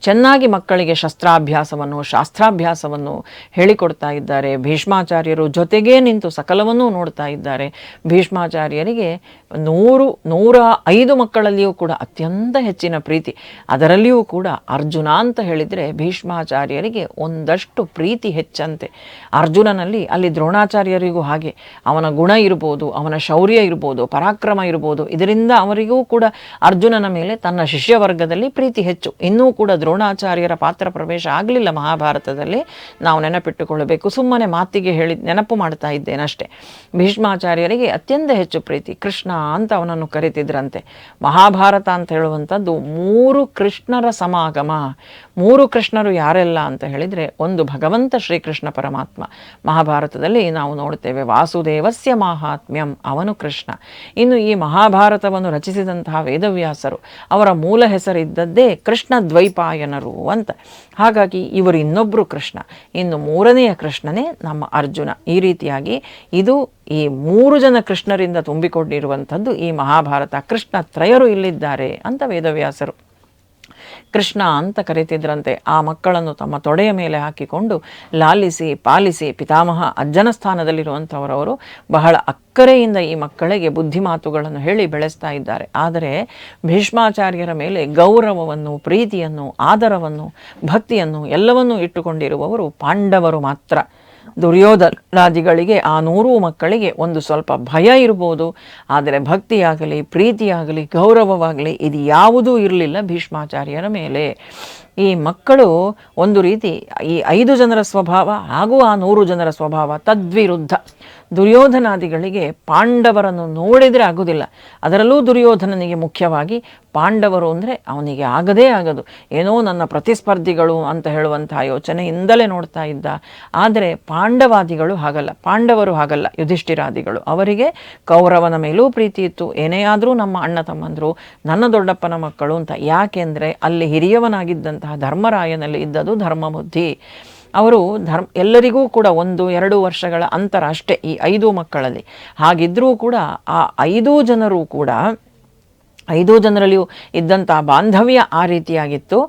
ಚೆನ್ನಾಗಿ ಮಕ್ಕಳಿಗೆ ಶಸ್ತ್ರಾಭ್ಯಾಸವನ್ನು, ಶಾಸ್ತ್ರಾಭ್ಯಾಸವನ್ನು ಹೇಳಿಕೊಡ್ತಾ ಇದ್ದಾರೆ. ಭೀಷ್ಮಾಚಾರ್ಯರು ಜೊತೆಗೇ ನಿಂತು ಸಕಲವನ್ನೂ ನೋಡ್ತಾ ಇದ್ದಾರೆ. ಭೀಷ್ಮಾಚಾರ್ಯರಿಗೆ ನೂರು, ನೂರ ಐದು ಮಕ್ಕಳಲ್ಲಿಯೂ ಕೂಡ ಅತ್ಯಂತ ಹೆಚ್ಚಿನ ಪ್ರೀತಿ. ಅದರಲ್ಲಿಯೂ ಕೂಡ ಅರ್ಜುನ ಅಂತ ಹೇಳಿದರೆ ಭೀಷ್ಮಾಚಾರ್ಯರಿಗೆ ಒಂದಷ್ಟು ಪ್ರೀತಿ ಹೆಚ್ಚಂತೆ. ಅರ್ಜುನನಲ್ಲಿ ಅಲ್ಲಿ ದ್ರೋಣಾಚಾರ್ಯರಿಗೂ ಹಾಗೆ. ಅವನ ಗುಣ ಇರ್ಬೋದು, ಅವನ ಶೌರ್ಯ ಇರ್ಬೋದು, ಪರಾಕ್ರಮ ಇರ್ಬೋದು. ಇದರಿಂದ ಅವರಿಗೂ ಕೂಡ ಅರ್ಜುನನ ಮೇಲೆ ತನ್ನ ಶಿಷ್ಯವರ್ಗದಲ್ಲಿ ಪ್ರೀತಿ ಹೆಚ್ಚು. ಇನ್ನೂ ಕೂಡ ದ್ರೋಣಾಚಾರ್ಯರ ಪಾತ್ರ ಪ್ರವೇಶ ಆಗಲಿಲ್ಲ ಮಹಾಭಾರತದಲ್ಲಿ. ನಾವು ನೆನಪಿಟ್ಟುಕೊಳ್ಳಬೇಕು. ಸುಮ್ಮನೆ ಮಾತಿಗೆ ಹೇಳಿ ನೆನಪು ಮಾಡ್ತಾ ಇದ್ದೇನಷ್ಟೇ. ಭೀಷ್ಮಾಚಾರ್ಯರಿಗೆ ಅತ್ಯಂತ ಹೆಚ್ಚು ಪ್ರೀತಿ. ಕೃಷ್ಣ ಅಂತ ಅವನನ್ನು ಕರಿತಿದ್ರಂತೆ. ಮಹಾಭಾರತ ಅಂತ ಹೇಳುವಂಥದ್ದು ಮೂರು ಕೃಷ್ಣರ ಸಮಾಗಮ. ಮೂರು ಕೃಷ್ಣರು ಯಾರೆಲ್ಲ ಅಂತ ಹೇಳಿದರೆ ಒಂದು ಭಗವಂತ ಶ್ರೀಕೃಷ್ಣ ಪರಮಾತ್ಮ. ಮಹಾಭಾರತದಲ್ಲಿ ನಾವು ನೋಡ್ತೇವೆ ವಾಸುದೇವಸ್ಯ ಮಾಹಾತ್ಮ್ಯಂ, ಅವನು ಕೃಷ್ಣ. ಇನ್ನು ಈ ಮಹಾಭಾರತವನ್ನು ರಚಿಸಿದಂತಹ ವೇದವ್ಯಾಸರು ಅವರ ಮೂಲ ಹೆಸರಿದ್ದದ್ದೇ ಕೃಷ್ಣ ದ್ವೈಪಾಯನರು ಅಂತ. ಹಾಗಾಗಿ ಇವರು ಇನ್ನೊಬ್ಬರು ಕೃಷ್ಣ. ಇನ್ನು ಮೂರನೆಯ ಕೃಷ್ಣನೇ ನಮ್ಮ ಅರ್ಜುನ. ಈ ರೀತಿಯಾಗಿ ಇದು ಈ ಮೂರು ಜನ ಕೃಷ್ಣರಿಂದ ತುಂಬಿಕೊಂಡಿರುವಂಥದ್ದು ಈ ಮಹಾಭಾರತ. ಕೃಷ್ಣ ತ್ರಯರು ಇಲ್ಲಿದ್ದಾರೆ ಅಂತ ವೇದವ್ಯಾಸರು. ಕೃಷ್ಣ ಅಂತ ಕರೀತಿದ್ರಂತೆ. ಆ ಮಕ್ಕಳನ್ನು ತಮ್ಮ ತೊಡೆಯ ಮೇಲೆ ಹಾಕಿಕೊಂಡು ಲಾಲಿಸಿ, ಪಾಲಿಸಿ ಪಿತಾಮಹ ಅಜ್ಜನ ಸ್ಥಾನದಲ್ಲಿರುವಂಥವರವರು ಬಹಳ ಅಕ್ಕರೆಯಿಂದ ಈ ಮಕ್ಕಳಿಗೆ ಬುದ್ಧಿ ಮಾತುಗಳನ್ನು ಹೇಳಿ ಬೆಳೆಸ್ತಾ ಇದ್ದಾರೆ. ಆದರೆ ಭೀಷ್ಮಾಚಾರ್ಯರ ಮೇಲೆ ಗೌರವವನ್ನು, ಪ್ರೀತಿಯನ್ನು, ಆದರವನ್ನು, ಭಕ್ತಿಯನ್ನು ಎಲ್ಲವನ್ನೂ ಇಟ್ಟುಕೊಂಡಿರುವವರು ಪಾಂಡವರು ಮಾತ್ರ. ದುರ್ಯೋಧನಾದಿಗಳಿಗೆ ಆ ನೂರು ಮಕ್ಕಳಿಗೆ ಒಂದು ಸ್ವಲ್ಪ ಭಯ ಇರ್ಬೋದು. ಆದರೆ ಭಕ್ತಿಯಾಗಲಿ, ಪ್ರೀತಿಯಾಗಲಿ, ಗೌರವವಾಗಲಿ, ಇದು ಯಾವುದೂ ಇರಲಿಲ್ಲ ಭೀಷ್ಮಾಚಾರ್ಯರ ಮೇಲೆ. ಈ ಮಕ್ಕಳು ಒಂದು ರೀತಿ ಈ ಐದು ಜನರ ಸ್ವಭಾವ ಹಾಗೂ ಆ ನೂರು ಜನರ ಸ್ವಭಾವ ತದ್ವಿರುದ್ಧ. ದುರ್ಯೋಧನಾದಿಗಳಿಗೆ ಪಾಂಡವರನ್ನು ನೋಡಿದರೆ ಆಗೋದಿಲ್ಲ. ಅದರಲ್ಲೂ ದುರ್ಯೋಧನನಿಗೆ ಮುಖ್ಯವಾಗಿ ಪಾಂಡವರು ಅಂದರೆ ಅವನಿಗೆ ಆಗದೇ ಆಗದು. ಏನೋ ನನ್ನ ಪ್ರತಿಸ್ಪರ್ಧಿಗಳು ಅಂತ ಹೇಳುವಂತಹ ಯೋಚನೆಯಿಂದಲೇ ನೋಡ್ತಾ ಇದ್ದ. ಆದರೆ ಪಾಂಡವಾದಿಗಳು ಹಾಗಲ್ಲ. ಪಾಂಡವರು ಹಾಗಲ್ಲ. ಯುಧಿಷ್ಠಿರಾದಿಗಳು. ಅವರಿಗೆ ಕೌರವನ ಮೇಲೂ ಪ್ರೀತಿ ಇತ್ತು. ಏನೇ ಆದರೂ ನಮ್ಮ ಅಣ್ಣ ತಮ್ಮಂದರು, ನನ್ನ ದೊಡ್ಡಪ್ಪನ ಮಕ್ಕಳು ಅಂತ. ಯಾಕೆಂದರೆ ಅಲ್ಲಿ ಹಿರಿಯವನಾಗಿದ್ದಂತಹ ಧರ್ಮರಾಯನಲ್ಲಿ ಇದ್ದದು ಧರ್ಮಬುದ್ಧಿ. ಅವರು ಧರ್ಮ, ಎಲ್ಲರಿಗೂ ಕೂಡ ಒಂದು, ಎರಡು ವರ್ಷಗಳ ಅಂತರ ಅಷ್ಟೇ ಈ ಐದು ಮಕ್ಕಳಲ್ಲಿ. ಹಾಗಿದ್ರೂ ಕೂಡ ಆ ಐದು ಜನರು ಕೂಡ ಐದು ಜನರಲ್ಲಿಯೂ ಇದ್ದಂಥ ಬಾಂಧವ್ಯ ಆ ರೀತಿಯಾಗಿತ್ತು.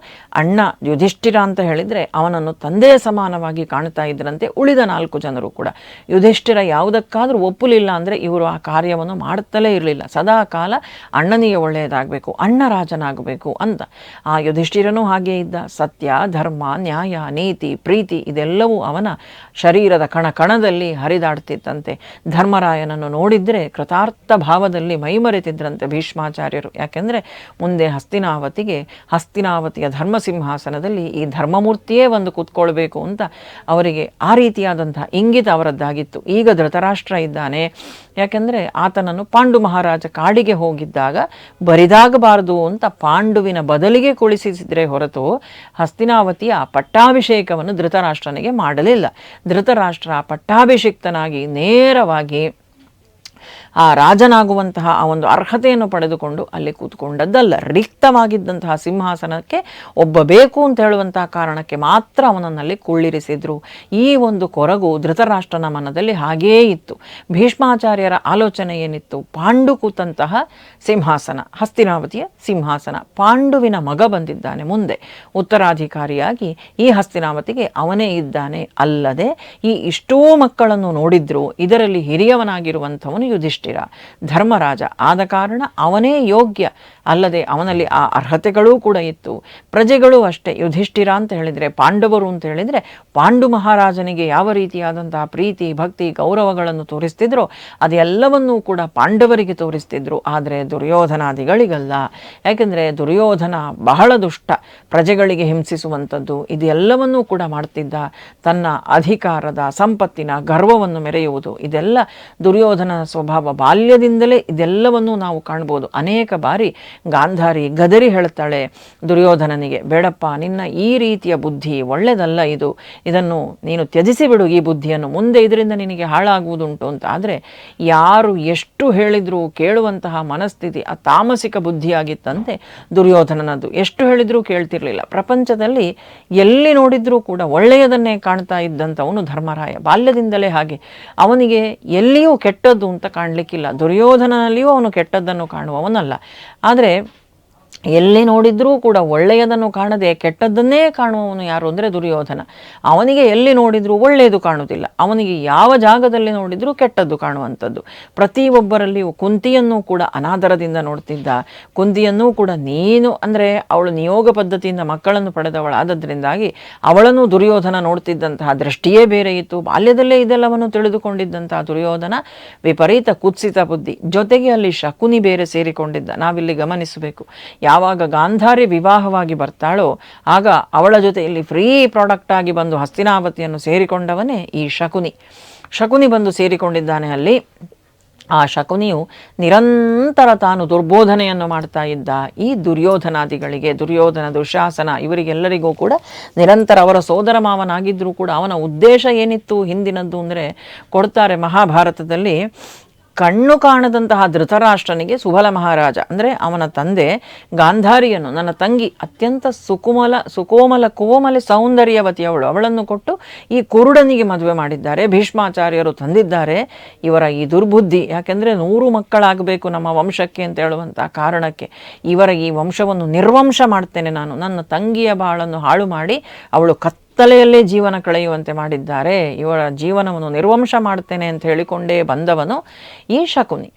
ಅಣ್ಣ ಯುಧಿಷ್ಠಿರ ಅಂತ ಹೇಳಿದರೆ ಅವನನ್ನು ತಂದೆಯ ಸಮಾನವಾಗಿ ಕಾಣ್ತಾ ಇದ್ರಂತೆ ಉಳಿದ ನಾಲ್ಕು ಜನರು ಕೂಡ. ಯುಧಿಷ್ಠಿರ ಯಾವುದಕ್ಕಾದರೂ ಒಪ್ಪಲಿಲ್ಲ ಅಂದರೆ ಇವರು ಆ ಕಾರ್ಯವನ್ನು ಮಾಡುತ್ತಲೇ ಇರಲಿಲ್ಲ. ಸದಾ ಕಾಲ ಅಣ್ಣನಿಗೆ ಒಳ್ಳೆಯದಾಗಬೇಕು, ಅಣ್ಣ ರಾಜನಾಗಬೇಕು ಅಂತ. ಆ ಯುಧಿಷ್ಠಿರನೂ ಹಾಗೇ ಇದ್ದ. ಸತ್ಯ, ಧರ್ಮ, ನ್ಯಾಯ, ನೀತಿ, ಪ್ರೀತಿ ಇದೆಲ್ಲವೂ ಅವನ ಶರೀರದ ಕಣ ಕಣದಲ್ಲಿ ಹರಿದಾಡ್ತಿತ್ತಂತೆ. ಧರ್ಮರಾಯನನ್ನು ನೋಡಿದರೆ ಕೃತಾರ್ಥ ಭಾವದಲ್ಲಿ ಮೈಮರೆತಿದ್ರಂತೆ ಭೀಷ್ಮಾಚಾರ್ಯರು. ಯಾಕೆಂದರೆ ಮುಂದೆ ಹಸ್ತಿನಾವತಿಗೆ, ಹಸ್ತಿನಾವತಿಯ ಧರ್ಮ ಸಿಂಹಾಸನದಲ್ಲಿ ಈ ಧರ್ಮಮೂರ್ತಿಯೇ ಒಂದು ಕೂತ್ಕೊಳ್ಬೇಕು ಅಂತ ಅವರಿಗೆ ಆ ರೀತಿಯಾದಂತಹ ಇಂಗಿತ ಅವರದ್ದಾಗಿತ್ತು. ಈಗ ಧೃತರಾಷ್ಟ್ರ ಇದ್ದಾನೆ. ಯಾಕೆಂದರೆ ಆತನನ್ನು ಪಾಂಡು ಮಹಾರಾಜ ಕಾಡಿಗೆ ಹೋಗಿದ್ದಾಗ ಬರಿದಾಗಬಾರದು ಅಂತ ಪಾಂಡುವಿನ ಬದಲಿಗೆ ಕುಳಿಸಿಸಿದ್ರೆ ಹೊರತು ಹಸ್ತಿನಾವತಿಯ ಪಟ್ಟಾಭಿಷೇಕವನ್ನು ಧೃತರಾಷ್ಟ್ರನಿಗೆ ಮಾಡಲಿಲ್ಲ. ಧೃತರಾಷ್ಟ್ರ ಪಟ್ಟಾಭಿಷಿಕ್ತನಾಗಿ ನೇರವಾಗಿ ಆ ರಾಜನಾಗುವಂತಹ ಆ ಒಂದು ಅರ್ಹತೆಯನ್ನು ಪಡೆದುಕೊಂಡು ಅಲ್ಲಿ ಕೂತ್ಕೊಂಡದ್ದಲ್ಲ. ರಿಕ್ತವಾಗಿದ್ದಂತಹ ಸಿಂಹಾಸನಕ್ಕೆ ಒಬ್ಬ ಬೇಕು ಅಂತ ಹೇಳುವಂತಹ ಕಾರಣಕ್ಕೆ ಮಾತ್ರ ಅವನನ್ನಲ್ಲಿ ಕುಳ್ಳಿರಿಸಿದ್ರು. ಈ ಒಂದು ಕೊರಗು ಧೃತರಾಷ್ಟ್ರನ ಮನದಲ್ಲಿ ಹಾಗೇ ಇತ್ತು. ಭೀಷ್ಮಾಚಾರ್ಯರ ಆಲೋಚನೆ ಏನಿತ್ತು? ಪಾಂಡು ಕೂತಂತಹ ಸಿಂಹಾಸನ, ಹಸ್ತಿನಾವತಿಯ ಸಿಂಹಾಸನ. ಪಾಂಡುವಿನ ಮಗ ಬಂದಿದ್ದಾನೆ ಮುಂದೆ. ಉತ್ತರಾಧಿಕಾರಿಯಾಗಿ ಈ ಹಸ್ತಿನಾವತಿಗೆ ಅವನೇ ಇದ್ದಾನೆ ಅಲ್ಲದೆ ಈ ಇಷ್ಟೋ ಮಕ್ಕಳನ್ನು ನೋಡಿದ್ರು. ಇದರಲ್ಲಿ ಹಿರಿಯವನಾಗಿರುವಂಥವನು ಯುಧಿಷ್ಠಿರ ಧರ್ಮರಾಜ ಆದ ಕಾರಣ ಅವನೇ ಯೋಗ್ಯ. ಅಲ್ಲದೆ ಅವನಲ್ಲಿ ಆ ಅರ್ಹತೆಗಳೂ ಕೂಡ ಇತ್ತು. ಪ್ರಜೆಗಳು ಅಷ್ಟೇ. ಯುಧಿಷ್ಠಿರ ಅಂತ ಹೇಳಿದರೆ, ಪಾಂಡವರು ಅಂತ ಹೇಳಿದರೆ, ಪಾಂಡು ಮಹಾರಾಜನಿಗೆ ಯಾವ ರೀತಿಯಾದಂತಹ ಪ್ರೀತಿ, ಭಕ್ತಿ, ಗೌರವಗಳನ್ನು ತೋರಿಸ್ತಿದ್ರು, ಅದೆಲ್ಲವನ್ನೂ ಕೂಡ ಪಾಂಡವರಿಗೆ ತೋರಿಸ್ತಿದ್ರು. ಆದರೆ ದುರ್ಯೋಧನಾದಿಗಳಿಗಲ್ಲ. ಯಾಕೆಂದರೆ ದುರ್ಯೋಧನ ಬಹಳ ದುಷ್ಟ. ಪ್ರಜೆಗಳಿಗೆ ಹಿಂಸಿಸುವಂಥದ್ದು, ಇದೆಲ್ಲವನ್ನೂ ಕೂಡ ಮಾಡ್ತಿದ್ದ. ತನ್ನ ಅಧಿಕಾರದ, ಸಂಪತ್ತಿನ ಗರ್ವವನ್ನು ಮೆರೆಯುವುದು, ಇದೆಲ್ಲ ದುರ್ಯೋಧನ ಸ್ವಭಾವ. ಬಾಲ್ಯದಿಂದಲೇ ಇದೆಲ್ಲವನ್ನೂ ನಾವು ಕಾಣ್ಬೋದು. ಅನೇಕ ಬಾರಿ ಗಾಂಧಾರಿ ಗದರಿ ಹೇಳ್ತಾಳೆ, ದುರ್ಯೋಧನನಿಗೆ, ಬೇಡಪ್ಪ, ನಿನ್ನ ಈ ರೀತಿಯ ಬುದ್ಧಿ ಒಳ್ಳೆಯದಲ್ಲ ಇದು. ಇದನ್ನು ನೀನು ತ್ಯಜಿಸಿ ಬಿಡು, ಈ ಬುದ್ಧಿಯನ್ನು. ಮುಂದೆ ಇದರಿಂದ ನಿನಗೆ ಹಾಳಾಗುವುದುಂಟು. ಅಂತ ಆದರೆ ಯಾರು ಎಷ್ಟು ಹೇಳಿದರೂ ಕೇಳುವಂತಹ ಮನಸ್ಥಿತಿ ಆ ತಾಮಸಿಕ ಬುದ್ಧಿಯಾಗಿತ್ತಂತೆ ದುರ್ಯೋಧನನದ್ದು ಎಷ್ಟು ಹೇಳಿದರೂ ಕೇಳ್ತಿರಲಿಲ್ಲ. ಪ್ರಪಂಚದಲ್ಲಿ ಎಲ್ಲಿ ನೋಡಿದ್ರೂ ಕೂಡ ಒಳ್ಳೆಯದನ್ನೇ ಕಾಣ್ತಾ ಇದ್ದಂಥವನು ಧರ್ಮರಾಯ. ಬಾಲ್ಯದಿಂದಲೇ ಹಾಗೆ. ಅವನಿಗೆ ಎಲ್ಲಿಯೂ ಕೆಟ್ಟದ್ದು ಅಂತ ಕಾಣಲಿಕ್ಕಿಲ್ಲ ದುರ್ಯೋಧನನಲ್ಲಿಯೂ ಅವನು ಕೆಟ್ಟದ್ದನ್ನು ಕಾಣುವವನಲ್ಲ. ಆದರೆ ಎಲ್ಲಿ ನೋಡಿದ್ರೂ ಕೂಡ ಒಳ್ಳೆಯದನ್ನು ಕಾಣದೆ ಕೆಟ್ಟದ್ದನ್ನೇ ಕಾಣುವವನು ಯಾರು ಅಂದರೆ ದುರ್ಯೋಧನ. ಅವನಿಗೆ ಎಲ್ಲಿ ನೋಡಿದರೂ ಒಳ್ಳೆಯದು ಕಾಣುವುದಿಲ್ಲ. ಅವನಿಗೆ ಯಾವ ಜಾಗದಲ್ಲಿ ನೋಡಿದರೂ ಕೆಟ್ಟದ್ದು ಕಾಣುವಂಥದ್ದು. ಪ್ರತಿಯೊಬ್ಬರಲ್ಲಿಯೂ ಕುಂತಿಯನ್ನು ಕೂಡ ಅನಾದರದಿಂದ ನೋಡ್ತಿದ್ದ. ಕುಂತಿಯನ್ನೂ ಕೂಡ ನೀನು ಅಂದರೆ ಅವಳು ನಿಯೋಗ ಪದ್ಧತಿಯಿಂದ ಮಕ್ಕಳನ್ನು ಪಡೆದವಳಾದದ್ರಿಂದಾಗಿ ಅವಳನ್ನು ದುರ್ಯೋಧನ ನೋಡ್ತಿದ್ದಂತಹ ದೃಷ್ಟಿಯೇ ಬೇರೆ ಇತ್ತು. ಬಾಲ್ಯದಲ್ಲೇ ಇದೆಲ್ಲವನ್ನು ತಿಳಿದುಕೊಂಡಿದ್ದಂತಹ ದುರ್ಯೋಧನ ವಿಪರೀತ ಕುತ್ಸಿತ ಬುದ್ಧಿ. ಜೊತೆಗೆ ಅಲ್ಲಿ ಶಕುನಿ ಬೇರೆ ಸೇರಿಕೊಂಡಿದ್ದ. ನಾವಿಲ್ಲಿ ಗಮನಿಸಬೇಕು. ಯಾವಾಗ ಗಾಂಧಾರಿ ವಿವಾಹವಾಗಿ ಬರ್ತಾಳೋ, ಆಗ ಅವಳ ಜೊತೆಯಲ್ಲಿ ಫ್ರೀ ಪ್ರಾಡಕ್ಟ್ ಆಗಿ ಬಂದು ಹಸ್ತಿನಾವತಿಯನ್ನು ಸೇರಿಕೊಂಡವನೇ ಈ ಶಕುನಿ. ಶಕುನಿ ಬಂದು ಸೇರಿಕೊಂಡಿದ್ದಾನೆ ಅಲ್ಲಿ. ಆ ಶಕುನಿಯು ನಿರಂತರ ತಾನು ದುರ್ಬೋಧನೆಯನ್ನು ಮಾಡ್ತಾ ಇದ್ದ ಈ ದುರ್ಯೋಧನಾದಿಗಳಿಗೆ, ದುರ್ಯೋಧನ, ದುಶಾಸನ ಇವರಿಗೆಲ್ಲರಿಗೂ ಕೂಡ ನಿರಂತರ ಅವರ ಸೋದರ ಮಾವನಾಗಿದ್ದರೂ ಕೂಡ ಅವನ ಉದ್ದೇಶ ಏನಿತ್ತು ಹಿಂದಿನದ್ದು ಅಂದರೆ ಕೊಡ್ತಾರೆ ಮಹಾಭಾರತದಲ್ಲಿ ಕಣ್ಣು ಕಾಣದಂತಹ ಧೃತರಾಷ್ಟ್ರನಿಗೆ ಸುಬಲ ಮಹಾರಾಜ, ಅಂದರೆ ಅವನ ತಂದೆ ಗಾಂಧಾರಿಯನ್ನು, ನನ್ನ ತಂಗಿ, ಅತ್ಯಂತ ಸುಕುಮಲ, ಸುಕೋಮಲ, ಕೋಮಲೆ ಸೌಂದರ್ಯವತಿಯವಳು. ಅವಳನ್ನು ಕೊಟ್ಟು ಈ ಕುರುಡನಿಗೆ ಮದುವೆ ಮಾಡಿದ್ದಾರೆ, ಭೀಷ್ಮಾಚಾರ್ಯರು ತಂದಿದ್ದಾರೆ. ಇವರ ಈ ದುರ್ಬುದ್ಧಿ, ಯಾಕೆಂದರೆ ನೂರು ಮಕ್ಕಳಾಗಬೇಕು ನಮ್ಮ ವಂಶಕ್ಕೆ ಅಂತ ಹೇಳುವಂಥ ಕಾರಣಕ್ಕೆ ಇವರ ಈ ವಂಶವನ್ನು ನಿರ್ವಂಶ ಮಾಡ್ತೇನೆ ನಾನು. ನನ್ನ ತಂಗಿಯ ಬಾಳನ್ನು ಹಾಳು ಮಾಡಿ ಅವಳು ಕತ್ತಲೆಯಲ್ಲೇ ಜೀವನ ಕಳೆಯುವಂತೆ ಮಾಡಿದ್ದಾರೆ. ಇವರ ಜೀವನವನ್ನು ನಿರ್ವಂಶ ಮಾಡ್ತೇನೆ ಅಂತ ಹೇಳಿಕೊಂಡೇ ಬಂದವನು ಈ ಶಕುನಿ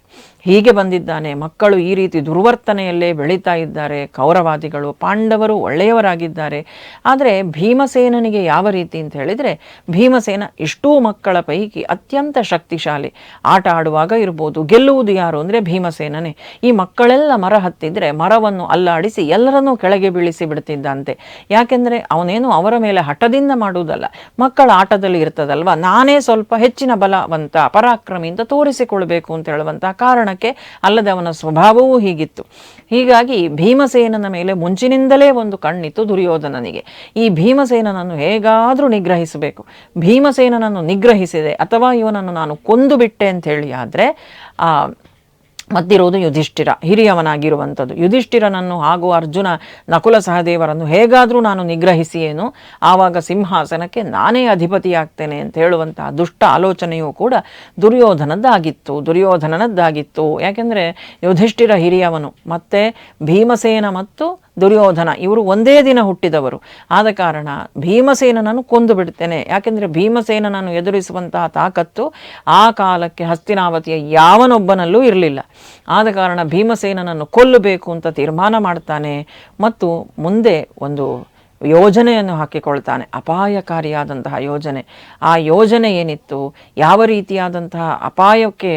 ಹೀಗೆ ಬಂದಿದ್ದಾನೆ. ಮಕ್ಕಳು ಈ ರೀತಿ ದುರ್ವರ್ತನೆಯಲ್ಲೇ ಬೆಳೀತಾ ಇದ್ದಾರೆ. ಕೌರವಾದಿಗಳು, ಪಾಂಡವರು ಒಳ್ಳೆಯವರಾಗಿದ್ದಾರೆ. ಆದರೆ ಭೀಮಸೇನನಿಗೆ ಯಾವ ರೀತಿ ಅಂತ ಹೇಳಿದರೆ, ಭೀಮಸೇನ ಇಷ್ಟೂ ಮಕ್ಕಳ ಪೈಕಿ ಅತ್ಯಂತ ಶಕ್ತಿಶಾಲಿ. ಆಟ ಆಡುವಾಗ ಇರ್ಬೋದು, ಗೆಲ್ಲುವುದು ಯಾರು ಅಂದರೆ ಭೀಮಸೇನನೇ. ಈ ಮಕ್ಕಳೆಲ್ಲ ಮರ ಹತ್ತಿದ್ರೆ ಮರವನ್ನು ಅಲ್ಲಾಡಿಸಿ ಎಲ್ಲರನ್ನೂ ಕೆಳಗೆ ಬೀಳಿಸಿ ಬಿಡ್ತಿದ್ದಂತೆ. ಯಾಕೆಂದರೆ ಅವನೇನು ಅವರ ಮೇಲೆ ಹಠದಿಂದ ಮಾಡುವುದಲ್ಲ. ಮಕ್ಕಳ ಆಟದಲ್ಲಿ ಇರ್ತದಲ್ವ? ನಾನೇ ಸ್ವಲ್ಪ ಹೆಚ್ಚಿನ ಬಲವಂತ, ಪರಾಕ್ರಮಿಯಿಂದ ತೋರಿಸಿಕೊಳ್ಬೇಕು ಅಂತ ಹೇಳುವಂಥ ಕಾರಣಕ್ಕೆ ಅಲ್ಲದೆ ಅವನ ಸ್ವಭಾವವೂ ಹೀಗಿತ್ತು. ಹೀಗಾಗಿ ಭೀಮಸೇನನ ಮೇಲೆ ಮುಂಚಿನಿಂದಲೇ ಒಂದು ಕಣ್ಣಿತ್ತು ದುರ್ಯೋಧನನಿಗೆ. ಈ ಭೀಮಸೇನನನ್ನು ಹೇಗಾದರೂ ನಿಗ್ರಹಿಸಬೇಕು. ಭೀಮಸೇನನನ್ನು ನಿಗ್ರಹಿಸಿದೆ ಅಥವಾ ಇವನನ್ನು ನಾನು ಕೊಂದು ಬಿಟ್ಟೆ ಅಂತ ಹೇಳಿ ಆದರೆ ಮತ್ತಿರುವುದು ಯುಧಿಷ್ಠಿರ, ಹಿರಿಯವನಾಗಿರುವಂಥದ್ದು. ಯುಧಿಷ್ಠಿರನನ್ನು ಹಾಗೂ ಅರ್ಜುನ ನಕುಲ ಸಹದೇವರನ್ನು ಹೇಗಾದರೂ ನಾನು ನಿಗ್ರಹಿಸಿಯೇನು? ಆವಾಗ ಸಿಂಹಾಸನಕ್ಕೆ ನಾನೇ ಅಧಿಪತಿಯಾಗ್ತೇನೆ ಅಂತ ಹೇಳುವಂತಹ ದುಷ್ಟ ಆಲೋಚನೆಯೂ ಕೂಡ ದುರ್ಯೋಧನದ್ದಾಗಿತ್ತು, ದುರ್ಯೋಧನನದ್ದಾಗಿತ್ತು. ಯಾಕೆಂದರೆ ಯುಧಿಷ್ಠಿರ ಹಿರಿಯವನು. ಮತ್ತು ಭೀಮಸೇನ ಮತ್ತು ದುರ್ಯೋಧನ, ಇವರು ಒಂದೇ ದಿನ ಹುಟ್ಟಿದವರು. ಆದ ಕಾರಣ ಭೀಮಸೇನನನ್ನು ಕೊಂದು ಬಿಡ್ತೇನೆ. ಯಾಕೆಂದರೆ ಭೀಮಸೇನನನ್ನು ಎದುರಿಸುವಂತಹ ತಾಕತ್ತು ಆ ಕಾಲಕ್ಕೆ ಹಸ್ತಿನಾವತಿಯ ಯಾವನೊಬ್ಬನಲ್ಲೂ ಇರಲಿಲ್ಲ. ಆದ ಕಾರಣ ಭೀಮಸೇನನನ್ನು ಕೊಲ್ಲಬೇಕು ಅಂತ ತೀರ್ಮಾನ ಮಾಡ್ತಾನೆ. ಮತ್ತು ಮುಂದೆ ಒಂದು ಯೋಜನೆಯನ್ನು ಹಾಕಿಕೊಳ್ತಾನೆ, ಅಪಾಯಕಾರಿಯಾದಂತಹ ಯೋಜನೆ. ಆ ಯೋಜನೆ ಏನಿತ್ತು? ಯಾವ ರೀತಿಯಾದಂತಹ ಅಪಾಯಕ್ಕೆ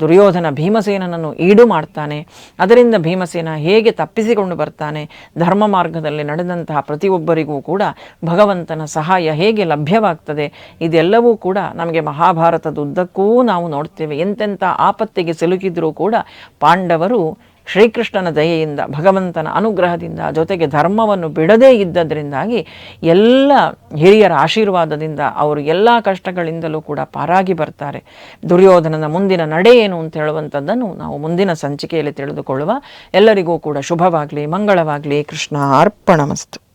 ದುರ್ಯೋಧನ ಭೀಮಸೇನನನ್ನು ಈಡು ಮಾಡ್ತಾನೆ, ಅದರಿಂದ ಭೀಮಸೇನ ಹೇಗೆ ತಪ್ಪಿಸಿಕೊಂಡು ಬರ್ತಾನೆ, ಧರ್ಮ ಮಾರ್ಗದಲ್ಲಿ ನಡೆದಂತಹ ಪ್ರತಿಯೊಬ್ಬರಿಗೂ ಕೂಡ ಭಗವಂತನ ಸಹಾಯ ಹೇಗೆ ಲಭ್ಯವಾಗ್ತದೆ, ಇದೆಲ್ಲವೂ ಕೂಡ ನಮಗೆ ಮಹಾಭಾರತದ ಉದ್ದಕ್ಕೂ ನಾವು ನೋಡ್ತೇವೆ. ಎಂತೆಂಥ ಆಪತ್ತಿಗೆ ಸಿಲುಕಿದ್ರೂ ಕೂಡ ಪಾಂಡವರು ಶ್ರೀಕೃಷ್ಣನ ದಯೆಯಿಂದ, ಭಗವಂತನ ಅನುಗ್ರಹದಿಂದ, ಜೊತೆಗೆ ಧರ್ಮವನ್ನು ಬಿಡದೇ ಇದ್ದದರಿಂದಾಗಿ ಎಲ್ಲ ಹಿರಿಯರ ಆಶೀರ್ವಾದದಿಂದ ಅವರು ಎಲ್ಲ ಕಷ್ಟಗಳಿಂದಲೂ ಕೂಡ ಪಾರಾಗಿ ಬರ್ತಾರೆ. ದುರ್ಯೋಧನನ ಮುಂದಿನ ನಡೆ ಏನು ಅಂತ ಹೇಳುವಂಥದ್ದನ್ನು ನಾವು ಮುಂದಿನ ಸಂಚಿಕೆಯಲ್ಲಿ ತಿಳಿದುಕೊಳ್ಳುವ. ಎಲ್ಲರಿಗೂ ಕೂಡ ಶುಭವಾಗಲಿ, ಮಂಗಳವಾಗಲಿ, ಕೃಷ್ಣ ಅರ್ಪಣಮಸ್ತು.